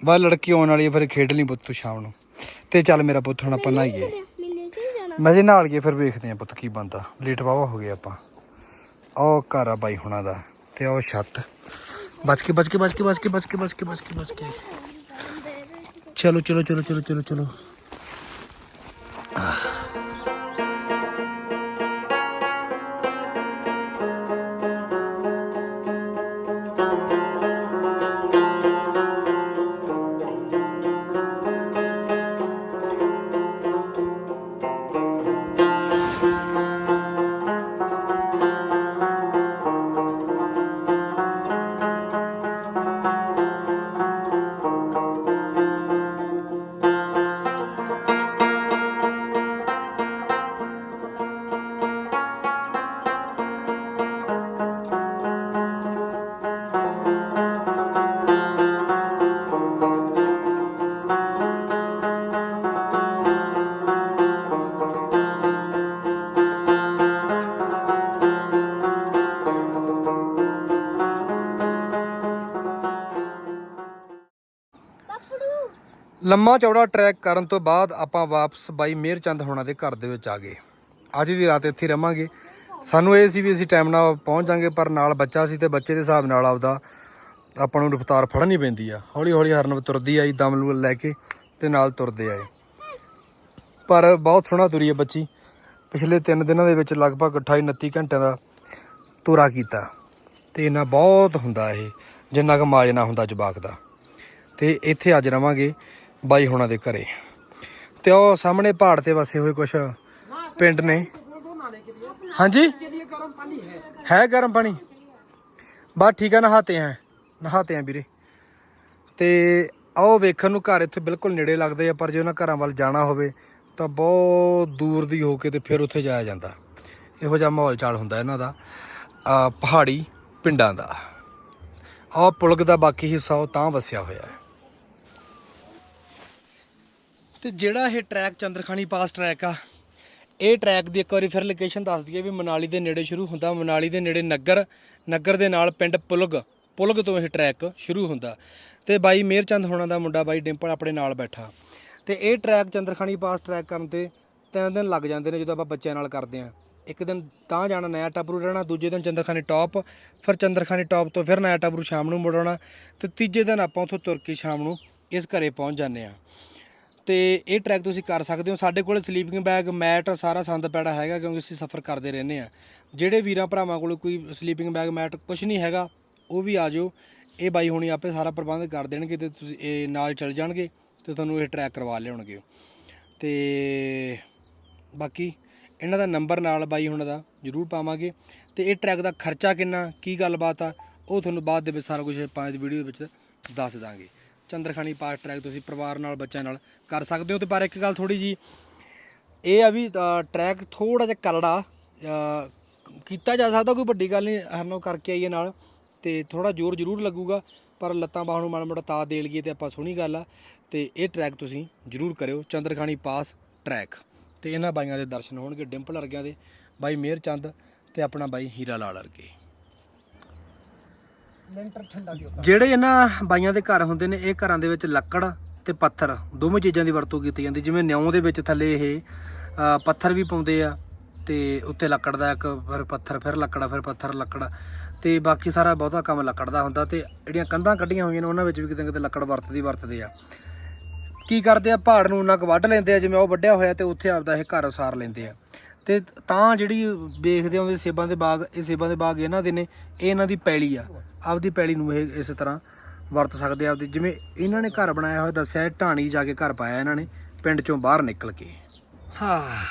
ਬਾ ਲੜਕੀ ਆਉਣ ਵਾਲੀ ਫਿਰ ਖੇਡ ਲਈ ਪੁੱਤ ਸ਼ਾਮ ਨੂੰ। ਤੇ ਚੱਲ ਮੇਰਾ ਪੁੱਤ ਹੁਣ ਆਪਾਂ ਨਹਾਈਏ। ਜੇ ਨਾਲ ਗਏ, ਫਿਰ ਵੇਖਦੇ ਆ ਪੁੱਤ ਕੀ ਬੰਦਾ ਲੇਟ ਵਾਵਾ ਹੋ ਗਏ ਆਪਾਂ। ਆਹ ਘਰ ਆ ਬਾਈ ਹੁਣਾਂ ਦਾ, ਤੇ ਉਹ ਛੱਤ। ਬਚ ਕੇ ਬਚ ਕੇ ਬਚ ਕੇ ਬਚ ਕੇ ਬਚ ਕੇ ਬਚ ਕੇ ਬਚ ਕੇ ਬਚ ਕੇ। ਚਲੋ ਚਲੋ ਚਲੋ ਚਲੋ ਚਲੋ ਚਲੋ। ਲੰਮਾ ਚੌੜਾ ਟਰੈਕ ਕਰਨ ਤੋਂ ਬਾਅਦ ਆਪਾਂ ਵਾਪਸ ਬਾਈ ਮੇਰਚੰਦ ਹੋਣਾ ਦੇ ਘਰ ਦੇ ਵਿੱਚ ਆ ਗਏ। ਅੱਜ ਦੀ ਰਾਤ ਇੱਥੇ ਰਵਾਂਗੇ। ਸਾਨੂੰ ਇਹ ਸੀ ਵੀ ਅਸੀਂ ਟਾਈਮ ਨਾਲ ਪਹੁੰਚ ਜਾਾਂਗੇ, ਪਰ ਨਾਲ ਬੱਚਾ ਸੀ ਤੇ ਬੱਚੇ ਦੇ ਹਿਸਾਬ ਨਾਲ ਆਪਦਾ ਆਪਾਂ ਨੂੰ ਰਫਤਾਰ ਫੜਨੀ ਪੈਂਦੀ ਆ। ਹੌਲੀ ਹੌਲੀ ਹਰਨ ਤੁਰਦੀ ਆਈ, ਦਮ ਨੂੰ ਲੈ ਕੇ ਤੇ ਨਾਲ ਤੁਰਦੇ ਆਏ। ਪਰ ਬਹੁਤ ਸੋਹਣਾ ਤੁਰੀ ਹੈ ਬੱਚੀ। ਪਿਛਲੇ 3 ਦਿਨਾਂ ਦੇ ਵਿੱਚ ਲਗਭਗ 28 29 ਘੰਟਿਆਂ ਦਾ ਤੁਰਾ ਕੀਤਾ। ਤੇ ਇਹਨਾਂ ਬਹੁਤ ਹੁੰਦਾ ਇਹ, ਜਿੰਨਾ ਕੁ ਮਾਜਨਾ ਹੁੰਦਾ ਜਵਾਕ ਦਾ। ਤੇ ਇੱਥੇ ਅੱਜ ਰਵਾਂਗੇ। ਬਾਈ ਹੋਣਾ ਦੇ ਘਰੇ। ਤੇ ਉਹ ਸਾਹਮਣੇ ਪਹਾੜ ਤੇ ਵਸੇ ਹੋਏ ਕੁਛ ਪਿੰਡ ਨੇ। ਹਾਂਜੀ? ਹੈ ਗਰਮ ਪਾਣੀ। ਬਸ ਠੀਕ ਹੈ ਨਹਾਤੇ ਹੈ ਨਹਾਤੇ ਹੈ ਵੀਰੇ। ਤੇ ਆਓ ਵੇਖਣ ਨੂੰ ਘਰ ਇੱਥੇ ਬਿਲਕੁਲ ਨੇੜੇ ਲੱਗਦੇ ਆ, ਪਰ ਜੇ ਉਹਨਾਂ ਘਰਾਂ ਵੱਲ ਜਾਣਾ ਹੋਵੇ ਤਾਂ ਬਹੁਤ ਦੂਰ ਦੀ ਹੋ ਕੇ ਤੇ ਫਿਰ ਉੱਥੇ ਜਾਇਆ ਜਾਂਦਾ। ਇਹੋ ਜਿਹਾ ਮਾਹੌਲ ਚਾਲ ਹੁੰਦਾ ਇਹਨਾਂ ਦਾ। ਪਹਾੜੀ ਪਿੰਡਾਂ ਦਾ। ਆਹ ਪੁਲਕ ਦਾ ਬਾਕੀ ਹਿੱਸਾ ਉਹ ਤਾਂ ਵਸਿਆ ਹੋਇਆ ਹੈ। ਤੇ ਜਿਹੜਾ ਇਹ ਟਰੈਕ ਚੰਦਰਖਾਨੀ ਪਾਸ ਟਰੈਕ ਆ, ਇਹ ਟਰੈਕ ਦੀ ਇੱਕ ਵਾਰੀ ਫਿਰ ਲੋਕੇਸ਼ਨ ਦੱਸ ਦਈਏ ਵੀ ਮਨਾਲੀ ਦੇ ਨੇੜੇ ਸ਼ੁਰੂ ਹੁੰਦਾ। ਮਨਾਲੀ ਦੇ ਨੇੜੇ ਨਗਰ ਨਗਰ ਦੇ ਨਾਲ ਪਿੰਡ ਪੁਲਗ ਪੁਲਗ ਤੋਂ ਇਹ ਟਰੈਕ ਸ਼ੁਰੂ ਹੁੰਦਾ। ਤੇ ਬਾਈ ਮੇਰਚੰਦ ਹੋਣਾ ਦਾ ਮੁੰਡਾ ਬਾਈ ਡਿੰਪਲ ਆਪਣੇ ਨਾਲ ਬੈਠਾ। ਤੇ ਇਹ ਟਰੈਕ ਚੰਦਰਖਾਨੀ ਪਾਸ ਟਰੈਕ ਕਰਨ ਤੇ ਤਿੰਨ ਦਿਨ ਲੱਗ ਜਾਂਦੇ ਨੇ ਜਦੋਂ ਆਪਾਂ ਬੱਚਿਆਂ ਨਾਲ ਕਰਦੇ ਆ ਇੱਕ ਦਿਨ ਤਾਂ ਜਾਣਾ ਨਇਆ ਟਾਬਰੂ ਰਹਿਣਾ, ਦੂਜੇ ਦਿਨ ਚੰਦਰਖਾਨੀ ਟਾਪ ਫਿਰ ਚੰਦਰਖਾਨੀ ਟਾਪ ਤੋਂ ਫਿਰ ਨਇਆ ਟਾਬਰੂ ਸ਼ਾਮ ਨੂੰ ਮੁੜਾਉਣਾ ਤੇ ਤੀਜੇ ਦਿਨ ਆਪਾਂ ਉੱਥੋਂ ਤੁਰ ਕੇ ਸ਼ਾਮ ਨੂੰ ਇਸ ਘਰੇ ਪਹੁੰਚ ਜਾਂਦੇ ਆ ਤੇ ਇਹ ਟਰੈਕ ਤੁਸੀਂ ਕਰ ਸਕਦੇ ਹੋ। ਸਾਡੇ ਕੋਲ ਸਲੀਪਿੰਗ ਬੈਗ ਮੈਟ ਸਾਰਾ ਸੰਦ ਪੈੜਾ ਹੈਗਾ ਕਿਉਂਕਿ ਅਸੀਂ ਸਫ਼ਰ ਕਰਦੇ ਰਹਿੰਦੇ ਆ ਜਿਹੜੇ ਵੀਰਾਂ ਭਰਾਵਾਂ ਕੋਲ ਕੋਈ ਸਲੀਪਿੰਗ ਬੈਗ ਮੈਟ ਕੁਝ ਨਹੀਂ ਹੈਗਾ, ਉਹ ਵੀ ਆ ਜਾਓ। ਇਹ ਬਾਈ ਹੁਣੀ ਆਪੇ ਸਾਰਾ ਪ੍ਰਬੰਧ ਕਰ ਦੇਣਗੇ ਤੇ ਤੁਸੀਂ ਇਹ ਨਾਲ ਚੱਲ ਜਾਣਗੇ ਤੇ ਤੁਹਾਨੂੰ ਇਹ ਟਰੈਕ ਕਰਵਾ ਲਿਆਉਣਗੇ। ਤੇ ਬਾਕੀ ਇਹਨਾਂ ਦਾ ਨੰਬਰ ਨਾਲ ਬਾਈ ਹੁਣ ਦਾ ਜ਼ਰੂਰ ਪਾਵਾਂਗੇ। ਤੇ ਇਹ ਟਰੈਕ ਦਾ ਖਰਚਾ ਕਿੰਨਾ, ਕੀ ਗੱਲਬਾਤ ਆ, ਉਹ ਤੁਹਾਨੂੰ ਬਾਅਦ ਦੇ ਵਿੱਚ ਸਾਰਾ ਕੁਝ ਪੰਜ ਇਸ ਵੀਡੀਓ ਵਿੱਚ ਦੱਸ ਦਾਂਗੇ। ਚੰਦਰਖਾਨੀ ਪਾਸ ਟਰੈਕ ਤੁਸੀਂ ਪਰਿਵਾਰ ਨਾਲ, ਬੱਚਿਆਂ ਨਾਲ ਕਰ ਸਕਦੇ ਹੋ। ਤੇ ਪਰ ਇੱਕ ਗੱਲ ਥੋੜੀ ਜੀ ਇਹ ਆ ਵੀ ਟਰੈਕ ਥੋੜਾ ਜਿਹਾ ਕਰੜਾ ਕੀਤਾ ਜਾ ਸਕਦਾ, ਕੋਈ ਵੱਡੀ ਗੱਲ ਨਹੀਂ, ਹਰਨੋ ਕਰਕੇ ਆਈਏ ਨਾਲ, ਤੇ ਥੋੜਾ ਜ਼ੋਰ ਜ਼ਰੂਰ ਲੱਗੂਗਾ, ਪਰ ਲੱਤਾਂ ਬਾਹਾਂ ਨੂੰ ਮਾੜਾ ਮੋਟਾ ਤਾ ਦੇ ਲਈਏ ਤੇ ਆਪਾਂ ਸੋਹਣੀ ਗੱਲ ਆ। ਤੇ ਇਹ ਟਰੈਕ ਤੁਸੀਂ ਜ਼ਰੂਰ ਕਰਿਓ, ਚੰਦਰਖਾਨੀ ਪਾਸ ਟਰੈਕ ਤੇ ਇਹਨਾਂ ਬਾਈਆਂ ਦੇ ਦਰਸ਼ਨ ਹੋਣਗੇ, ਡਿੰਪਲ ਵਰਗਿਆਂ ਦੇ, ਬਾਈ ਮੇਰ ਚੰਦ ਤੇ ਆਪਣਾ ਬਾਈ ਹੀਰਾ ਲਾਲ ਵਰਗੇ। ਜਿਹੜੇ ਇਹਨਾਂ ਬਾਈਆਂ ਦੇ ਘਰ ਹੁੰਦੇ ਨੇ, ਇਹ ਘਰਾਂ ਦੇ ਵਿੱਚ ਲੱਕੜ ਤੇ ਪੱਥਰ ਦੋਵੇਂ ਚੀਜ਼ਾਂ ਦੀ ਵਰਤੋਂ ਕੀਤੀ ਜਾਂਦੀ। ਜਿਵੇਂ ਨਿਉਂ ਦੇ ਵਿੱਚ ਥੱਲੇ ਇਹ ਪੱਥਰ ਵੀ ਪਾਉਂਦੇ ਆ ਤੇ ਉੱਤੇ ਲੱਕੜ ਦਾ ਇੱਕ ਫਿਰ ਪੱਥਰ, ਫਿਰ ਲੱਕੜਾ, ਫਿਰ ਪੱਥਰ, ਲੱਕੜ ਤੇ ਬਾਕੀ ਸਾਰਾ ਬਹੁਤਾ ਕੰਮ ਲੱਕੜ ਦਾ ਹੁੰਦਾ ਤੇ ਜਿਹੜੀਆਂ ਕੰਧਾਂ ਕੱਢੀਆਂ ਹੋਈਆਂ ਨੇ, ਉਹਨਾਂ ਵਿੱਚ ਵੀ ਕਿਤੇ ਨਾ ਕਿਤੇ ਲੱਕੜ ਵਰਤਦੀ ਵਰਤਦੇ ਆ। ਕੀ ਕਰਦੇ ਆ, ਪਹਾੜ ਨੂੰ ਉਹਨਾਂ ਕੁ ਵੱਢ ਲੈਂਦੇ ਆ, ਜਿਵੇਂ ਉਹ ਵੱਢਿਆ ਹੋਇਆ ਤੇ ਉੱਥੇ ਆਪਦਾ ਇਹ ਘਰ ਉਸਾਰ ਲੈਂਦੇ ਆ। ਤੇ ਤਾਂ ਜਿਹੜੀ ਵੇਖਦੇ ਆਉਂਦੇ ਸੇਬਾਂ ਦੇ ਬਾਗ, ਇਹ ਸੇਬਾਂ ਦੇ ਬਾਗ ਇਹਨਾਂ ਦੇ ਨੇ, ਇਹ ਇਹਨਾਂ ਦੀ ਪੈਲੀ ਆ। ਆਪਦੀ ਪੈਲੀ ਨੂੰ ਇਹ ਇਸੇ ਤਰ੍ਹਾਂ ਵਰਤ ਸਕਦੇ ਆ ਆਪਦੀ। ਜਿਵੇਂ ਇਹਨਾਂ ਨੇ ਘਰ ਬਣਾਇਆ ਹੋਇਆ ਦੱਸਿਆ ਢਾਣੀ ਜਾ ਕੇ ਘਰ ਪਾਇਆ ਇਹਨਾਂ ਨੇ ਪਿੰਡ ਚੋਂ ਬਾਹਰ ਨਿਕਲ ਕੇ। ਹਾਂ।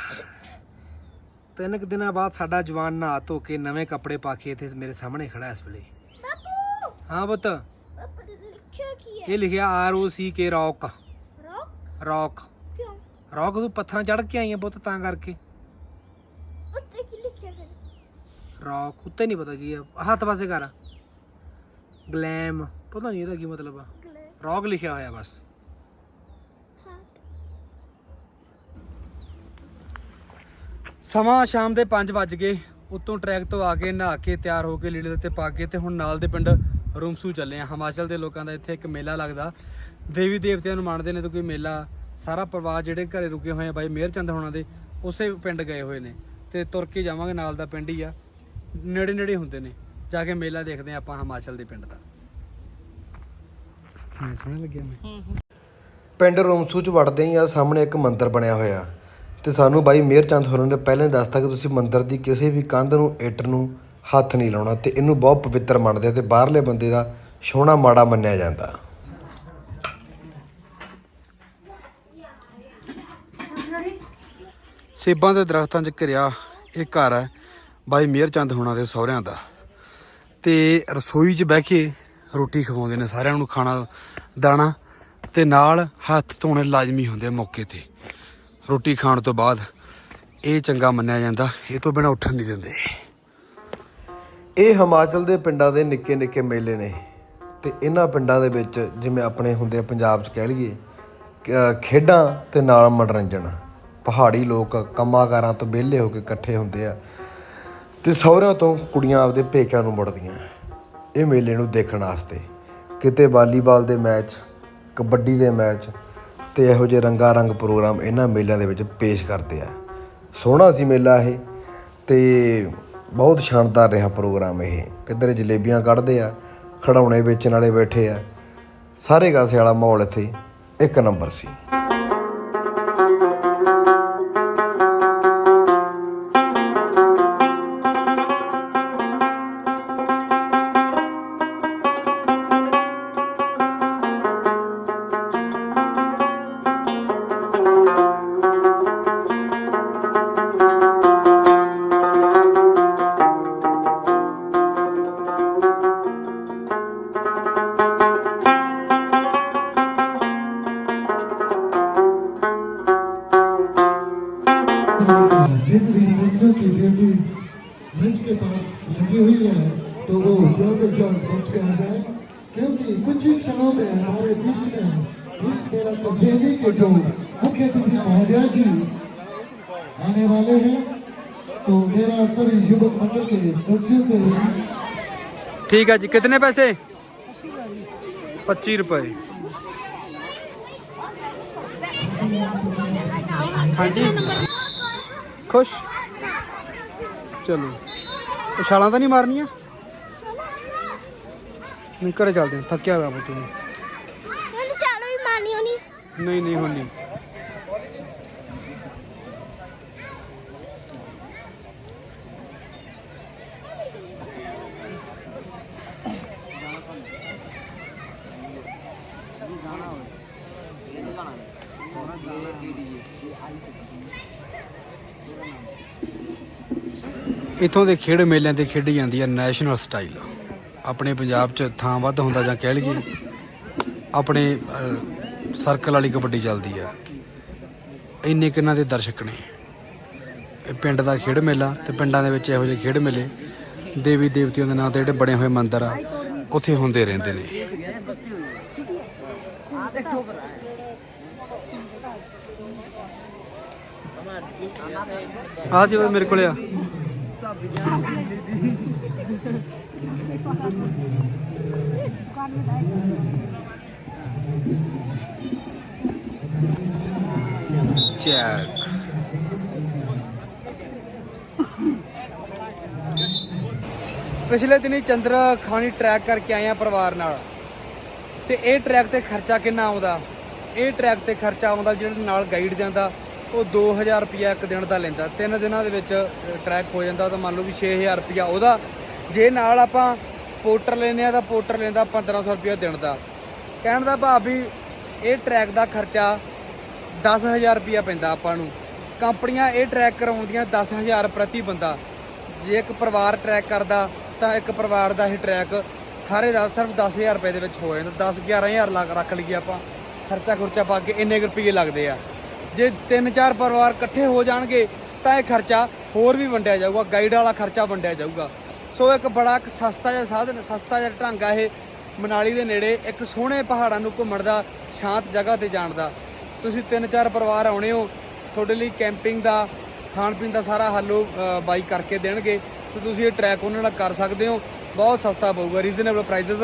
ਤਿੰਨ ਕੁ ਦਿਨਾਂ ਬਾਅਦ ਸਾਡਾ ਜਵਾਨ ਨਹਾ ਧੋ ਕੇ ਨਵੇਂ ਕੱਪੜੇ ਪਾ ਕੇ ਇੱਥੇ ਮੇਰੇ ਸਾਹਮਣੇ ਖੜਾ ਇਸ ਵੇਲੇ। ਬਾਪੂ! ਹਾਂ ਪੁੱਤ। ਬਾਪੂ ਲਿਖਿਆ ਕੀ ਹੈ? ਇਹ ਲਿਖਿਆ R O C K rock. Rock? Rock. ਕਿਉਂ? ਰੌਕ ਤੂੰ ਪੱਥਰਾਂ ਚੜ ਕੇ ਆਈ ਆ ਪੁੱਤ ਤਾਂ ਕਰਕੇ। ਉੱਤੇ ਕੀ ਲਿਖਿਆ ਫਿਰ? ਰੌਕ ਉੱਤੇ ਨਹੀਂ ਪਤਾ ਕੀ ਆ। ਹੱਥ ਪਾਸੇ ਕਰ। ਗਲੈਮ ਪਤਾ ਨਹੀਂ ਇਹਦਾ ਕੀ ਮਤਲਬ ਆ। ਗਲੇ ਰੌਕ ਲਿਖਿਆ ਹੋਇਆ ਬਸ। ਸਮਾਂ ਸ਼ਾਮ ਦੇ 5 ਵੱਜ ਗਏ। ਉੱਤੋਂ ਟਰੈਕ ਤੋਂ ਆ ਕੇ, ਨਹਾ ਕੇ, ਤਿਆਰ ਹੋ ਕੇ, ਲੀੜੇ ਤੇ ਪਾ ਕੇ ਤੇ ਹੁਣ ਨਾਲ ਦੇ ਪਿੰਡ ਰੂਮਸੂ ਚੱਲੇ ਆ। ਹਿਮਾਚਲ ਦੇ ਲੋਕਾਂ ਦਾ ਇੱਥੇ ਇੱਕ ਮੇਲਾ ਲੱਗਦਾ। ਦੇਵੀ ਦੇਵਤਿਆਂ ਨੂੰ ਮੰਨਦੇ ਨੇ ਤੇ ਕੋਈ ਮੇਲਾ। ਸਾਰਾ ਪਰਿਵਾਰ ਜਿਹੜੇ ਘਰੇ ਰੁਕੇ ਹੋਏ ਆ ਬਾਈ ਮੇਹਰ ਚੰਦ ਹੋਣਾ ਦੇ, ਉਸੇ ਪਿੰਡ ਗਏ ਹੋਏ ਨੇ। ਤੇ ਤੁਰ ਕੇ ਜਾਵਾਂਗੇ ਨਾਲ ਦਾ ਪਿੰਡ ਹੀ ਆ। ਨੇੜੇ ਨੇੜੇ ਹੁੰਦੇ ਨੇ। ਜਾ ਕੇ ਮੇਲਾ ਦੇਖਦੇ ਆ ਆਪਾਂ ਹਿਮਾਚਲ ਦੇ ਪਿੰਡ ਦਾ। ਮੈਂ ਸੋਹਣਾ ਲੱਗਿਆ ਮੈਂ। ਪਿੰਡ ਰੋਮਸੂ ਚ ਵੜਦੇ ਹੀ ਆ ਸਾਹਮਣੇ ਇੱਕ ਮੰਦਿਰ ਬਣਿਆ ਹੋਇਆ। ਤੇ ਸਾਨੂੰ ਬਾਈ ਮੇਰਚੰਦ ਹੋਰਾਂ ਨੇ ਪਹਿਲਾਂ ਹੀ ਦੱਸਤਾ ਕਿ ਤੁਸੀਂ ਮੰਦਿਰ ਦੀ ਕਿਸੇ ਵੀ ਕੰਧ ਨੂੰ ਇੱਟ ਨੂੰ ਹੱਥ ਨਹੀਂ ਲਾਉਣਾ ਤੇ ਇਹਨੂੰ ਬਹੁਤ ਪਵਿੱਤਰ ਮੰਨਦੇ ਆ ਤੇ ਬਾਹਰਲੇ ਬੰਦੇ ਦਾ ਸੋਹਣਾ ਮਾੜਾ ਮੰਨਿਆ ਜਾਂਦਾ। ਸੇਬਾਂ ਦੇ ਦਰਖਤਾਂ 'ਚ ਘਿਰਿਆ ਇਹ ਘਰ ਹੈ ਬਾਈ ਮੇਹਰ ਚੰਦ ਹੋਣਾ ਦੇ ਸਹੁਰਿਆਂ ਦਾ। ਤੇ ਰਸੋਈ 'ਚ ਬਹਿ ਕੇ ਰੋਟੀ ਖਵਾਉਂਦੇ ਨੇ ਸਾਰਿਆਂ ਨੂੰ ਖਾਣਾ, ਦਾਣਾ ਤੇ ਨਾਲ ਹੱਥ ਧੋਣੇ ਲਾਜ਼ਮੀ ਹੁੰਦੇ ਆ ਮੌਕੇ ਤੇ। ਰੋਟੀ ਖਾਣ ਤੋਂ ਬਾਅਦ ਇਹ ਚੰਗਾ ਮੰਨਿਆ ਜਾਂਦਾ, ਇਹ ਤੋਂ ਬਿਨਾ ਉੱਠਣ ਨਹੀਂ ਦਿੰਦੇ। ਇਹ ਹਿਮਾਚਲ ਦੇ ਪਿੰਡਾਂ ਦੇ ਨਿੱਕੇ ਨਿੱਕੇ ਮੇਲੇ ਨੇ ਤੇ ਇਹਨਾਂ ਪਿੰਡਾਂ ਦੇ ਵਿੱਚ ਜਿਵੇਂ ਆਪਣੇ ਹੁੰਦੇ ਆ ਪੰਜਾਬ 'ਚ ਕਹਿ ਲਈਏ ਖੇਡਾਂ ਤੇ ਨਾਲ ਮਨੋਰੰਜਨ। ਪਹਾੜੀ ਲੋਕ ਕੰਮਾਂਕਾਰਾਂ ਤੋਂ ਵਿਹਲੇ ਹੋ ਕੇ ਇਕੱਠੇ ਹੁੰਦੇ ਆ। ਤੇ ਸਹੁਰਿਆਂ ਤੋਂ ਕੁੜੀਆਂ ਆਪਦੇ ਪੇਕਿਆਂ ਨੂੰ ਮੁੜਦੀਆਂ। ਇਹ ਮੇਲੇ ਨੂੰ ਦੇਖਣ ਵਾਸਤੇ ਕਿਤੇ ਵਾਲੀਬਾਲ ਦੇ ਮੈਚ, ਕਬੱਡੀ ਦੇ ਮੈਚ ਤੇ ਇਹੋ ਜਿਹੇ ਰੰਗਾ ਰੰਗ ਪ੍ਰੋਗਰਾਮ ਇਹਨਾਂ ਮੇਲਿਆਂ ਦੇ ਵਿੱਚ ਪੇਸ਼ ਕਰਦੇ ਆ। ਸੋਹਣਾ ਸੀ ਮੇਲਾ ਇਹ ਤੇ ਬਹੁਤ ਸ਼ਾਨਦਾਰ ਰਿਹਾ ਪ੍ਰੋਗਰਾਮ ਇਹ। ਕਿੱਧਰੇ ਜਲੇਬੀਆਂ ਕੱਢਦੇ ਆ ਖੜਾਉਣੇ ਵੇਚਣ ਵਾਲੇ ਬੈਠੇ ਆ। ਸਾਰੇ ਕਾਸੇ ਵਾਲਾ ਮਾਹੌਲ ਇੱਥੇ ਇੱਕ ਨੰਬਰ ਸੀ। कुछ ही क्षणों में हमारे बीच में इस मेला तब्दीली के जो मुख्य अतिथि महोदया जी आने वाले हैं तो मेरा सभी युवक मंडल के सदस्यों से ठीक है जी कितने पैसे पच्चीस रुपए हाँ जी खुश चलो उछाला तो नहीं मारनिया ਨਹੀਂ ਘਰੇ ਚੱਲਦੇ ਹਾਂ। ਥੱਕਿਆ ਹੋਇਆ ਬਤੂ ਮੈਨੂੰ ਚਾਲੋ ਵੀ ਮਾਰਨੀ ਹੋਣੀ। ਨਹੀਂ ਨਹੀਂ ਹੁਣ। ਨਹੀਂ ਇਥੋਂ ਦੇ ਖੇਡ ਮੇਲਿਆਂ ਤੇ ਖੇਡੀ ਜਾਂਦੀ ਹੈ ਨੈਸ਼ਨਲ ਸਟਾਈਲ। ਆਪਣੇ ਪੰਜਾਬ 'ਚ ਥਾਂ ਵੱਧ ਹੁੰਦਾ ਜਾਂ ਕਹਿ ਲਈਏ, ਆਪਣੇ ਸਰਕਲ ਵਾਲੀ ਕਬੱਡੀ ਚੱਲਦੀ ਆ। ਇੰਨੇ ਕਿੰਨਾ ਦੇ ਦਰਸ਼ਕ ਨੇ? ਇਹ ਪਿੰਡ ਦਾ ਖੇਡ ਮੇਲਾ ਤੇ ਪਿੰਡਾਂ ਦੇ ਵਿੱਚ ਇਹੋ ਜਿਹੇ ਖੇਡ ਮੇਲੇ, ਦੇਵੀ ਦੇਵਤਿਆਂ ਦੇ ਨਾਂ ਤੇ ਜਿਹੜੇ ਬਣੇ ਹੋਏ ਮੰਦਿਰ ਆ, ਉੱਥੇ ਹੁੰਦੇ ਰਹਿੰਦੇ ਨੇ। ਆ ਜੀ ਮੇਰੇ ਕੋਲੇ ਆ। ਚੈੱਕ ਪਿਛਲੇ ਦਿਨੀ ਚੰਦਰਾ ਖਾਣੀ ਟਰੈਕ ਕਰਕੇ ਆਏ ਆ ਪਰਿਵਾਰ ਨਾਲ। ਤੇ ਇਹ ਟਰੈਕ ਤੇ ਖਰਚਾ ਕਿੰਨਾ ਆਉਂਦਾ? ਇਹ ਟਰੈਕ ਤੇ ਖਰਚਾ ਆਉਂਦਾ ਜਿਹੜਾ ਨਾਲ ਗਾਈਡ ਜਾਂਦਾ, ਉਹ 2000 ਰੁਪਿਆ ਇੱਕ ਦਿਨ ਦਾ ਲੈਂਦਾ। ਤਿੰਨ ਦਿਨਾਂ ਦੇ ਵਿੱਚ ਟਰੈਕ ਹੋ ਜਾਂਦਾ ਤਾਂ ਮੰਨ ਲਓ ਵੀ 6000 ਰੁਪਿਆ ਉਹਦਾ। ਜੇ ਨਾਲ ਆਪਾਂ ਪੋਟਰ ਲੈਨੇ ਆ ਤਾਂ ਪੋਟਰ ਲੈਂਦਾ 1500 ਰੁਪਿਆ ਦਿਨ ਦਾ। ਕਹਿਣ ਦਾ ਭਾਵ ਵੀ ਇਹ ਟਰੈਕ ਦਾ ਖਰਚਾ 10000 ਰੁਪਿਆ ਪੈਂਦਾ ਆਪਾਂ ਨੂੰ। ਕੰਪਨੀਆਂ ਇਹ ਟਰੈਕ ਕਰਵਾਉਂਦੀਆਂ 10000 ਪ੍ਰਤੀ ਬੰਦਾ। ਜੇ ਇੱਕ ਪਰਿਵਾਰ ਟਰੈਕ ਕਰਦਾ, ਤਾਂ ਇੱਕ ਪਰਿਵਾਰ ਦਾ ਇਹ ਟਰੈਕ ਸਾਰੇ ਦਾ ਸਿਰਫ 10000 ਰੁਪਏ ਦੇ ਵਿੱਚ ਹੋ ਜਾਂਦਾ। 10 11000 ਲੱਗ ਰੱਖ ਲਈਏ ਆਪਾਂ। ਖਰਚਾ ਖੁਰਚਾ ਪਾ ਕੇ ਇੰਨੇ ਕੁ ਰੁਪਏ ਲੱਗਦੇ ਆ। ਜੇ ਤਿੰਨ ਚਾਰ ਪਰਿਵਾਰ ਇਕੱਠੇ ਹੋ ਜਾਣਗੇ, ਤਾਂ ਇਹ ਖਰਚਾ ਹੋਰ ਵੀ ਵੰਡਿਆ ਜਾਊਗਾ। ਗਾਈਡ ਵਾਲਾ ਖਰਚਾ ਵੰਡਿਆ ਜਾਊਗਾ। ਸੋ ਇੱਕ ਬੜਾ ਇੱਕ ਸਸਤਾ ਜਿਹਾ ਸਾਧਨ ਸਸਤਾ ਜਿਹਾ ਢੰਗ ਆ ਇਹ ਮਨਾਲੀ ਦੇ ਨੇੜੇ ਇੱਕ ਸੋਹਣੇ ਪਹਾੜਾਂ ਨੂੰ ਘੁੰਮਣ ਦਾ ਸ਼ਾਂਤ ਜਗ੍ਹਾ ਤੇ ਜਾਣ ਦਾ। ਤੁਸੀਂ ਤਿੰਨ ਚਾਰ ਪਰਿਵਾਰ ਆਉਣੇ ਹੋ ਤੁਹਾਡੇ ਲਈ ਕੈਂਪਿੰਗ ਦਾ ਖਾਣ ਪੀਣ ਦਾ ਸਾਰਾ ਹੱਲ ਉਹ ਬਾਈ ਕਰਕੇ ਦੇਣਗੇ। ਤੇ ਤੁਸੀਂ ਇਹ ਟਰੈਕ ਉਹਨਾਂ ਨਾਲ ਕਰ ਸਕਦੇ ਹੋ ਬਹੁਤ ਸਸਤਾ ਪਊਗਾ ਰੀਜ਼ਨੇਬਲ ਪ੍ਰਾਈਸਸ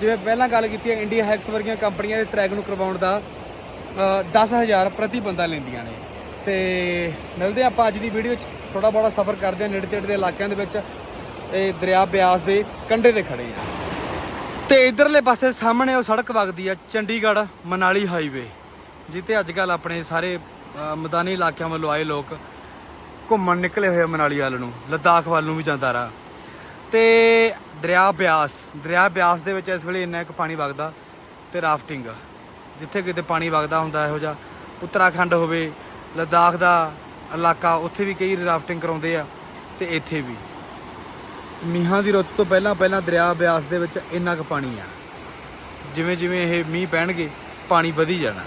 ਜਿਵੇਂ ਪਹਿਲਾਂ ਗੱਲ ਕੀਤੀ ਹੈ ਇੰਡੀਆ ਹੈਕਸ ਵਰਗੀਆਂ ਕੰਪਨੀਆਂ ਦੇ ਟਰੈਕ ਨੂੰ ਕਰਵਾਉਣ ਦਾ ਅ, 10000 ਪ੍ਰਤੀ ਬੰਦਾ ਲੈਂਦੀਆਂ ਨੇ। ਤੇ ਮਿਲਦੇ ਆਪਾਂ ਅੱਜ ਦੀ ਵੀਡੀਓ 'ਚ। ਥੋੜਾ ਬੜਾ ਸਫ਼ਰ ਕਰਦੇ ਹਾਂ ਨੇੜੇ ਤੇੜੇ ਦੇ ਇਲਾਕਿਆਂ ਦੇ ਵਿੱਚ। ਇਹ ਦਰਿਆ ਬਿਆਸ ਦੇ ਕੰਢੇ ਤੇ ਖੜੇ ਆ। ਤੇ ਇਧਰਲੇ ਪਾਸੇ ਸਾਹਮਣੇ ਉਹ ਸੜਕ ਵਗਦੀ ਆ ਚੰਡੀਗੜ੍ਹ ਮਨਾਲੀ ਹਾਈਵੇ ਜਿੱਤੇ ਅੱਜ ਕੱਲ ਆਪਣੇ ਸਾਰੇ ਮੈਦਾਨੀ ਇਲਾਕਿਆਂ ਵੱਲੋਂ ਆਏ ਲੋਕ ਘੁੰਮਣ ਨਿਕਲੇ ਹੋਏ ਆ ਮਨਾਲੀ ਵੱਲ ਨੂੰ, ਲਦਾਖ ਵੱਲ ਨੂੰ ਵੀ ਜਾਂਦਾ ਰਾ ਤੇ ਦਰਿਆ ਬਿਆਸ ਦਰਿਆ ਬਿਆਸ ਦੇ ਵਿੱਚ ਇਸ ਵੇਲੇ ਇੰਨਾ ਕੁ ਪਾਣੀ ਵਗਦਾ ਤੇ ਰਾਫਟਿੰਗ ਜਿੱਥੇ ਕਿਤੇ ਪਾਣੀ ਵਗਦਾ ਹੁੰਦਾ ਇਹੋ ਜਿਹਾ, ਉੱਤਰਾਖੰਡ ਹੋਵੇ, ਲਦਾਖ ਦਾ ਇਲਾਕਾ, ਉੱਥੇ ਵੀ ਕਈ ਰਾਫਟਿੰਗ ਕਰਾਉਂਦੇ ਆ ਤੇ ਇੱਥੇ ਵੀ। ਮੀਂਹਾਂ ਦੀ ਰੁੱਤ ਤੋਂ ਪਹਿਲਾਂ ਪਹਿਲਾਂ ਦਰਿਆ ਬਿਆਸ ਦੇ ਵਿੱਚ ਇੰਨਾ ਕੁ ਪਾਣੀ ਆ। ਜਿਵੇਂ ਜਿਵੇਂ ਇਹ ਮੀਂਹ ਪੈਣਗੇ, ਪਾਣੀ ਵਧੀ ਜਾਣਾ।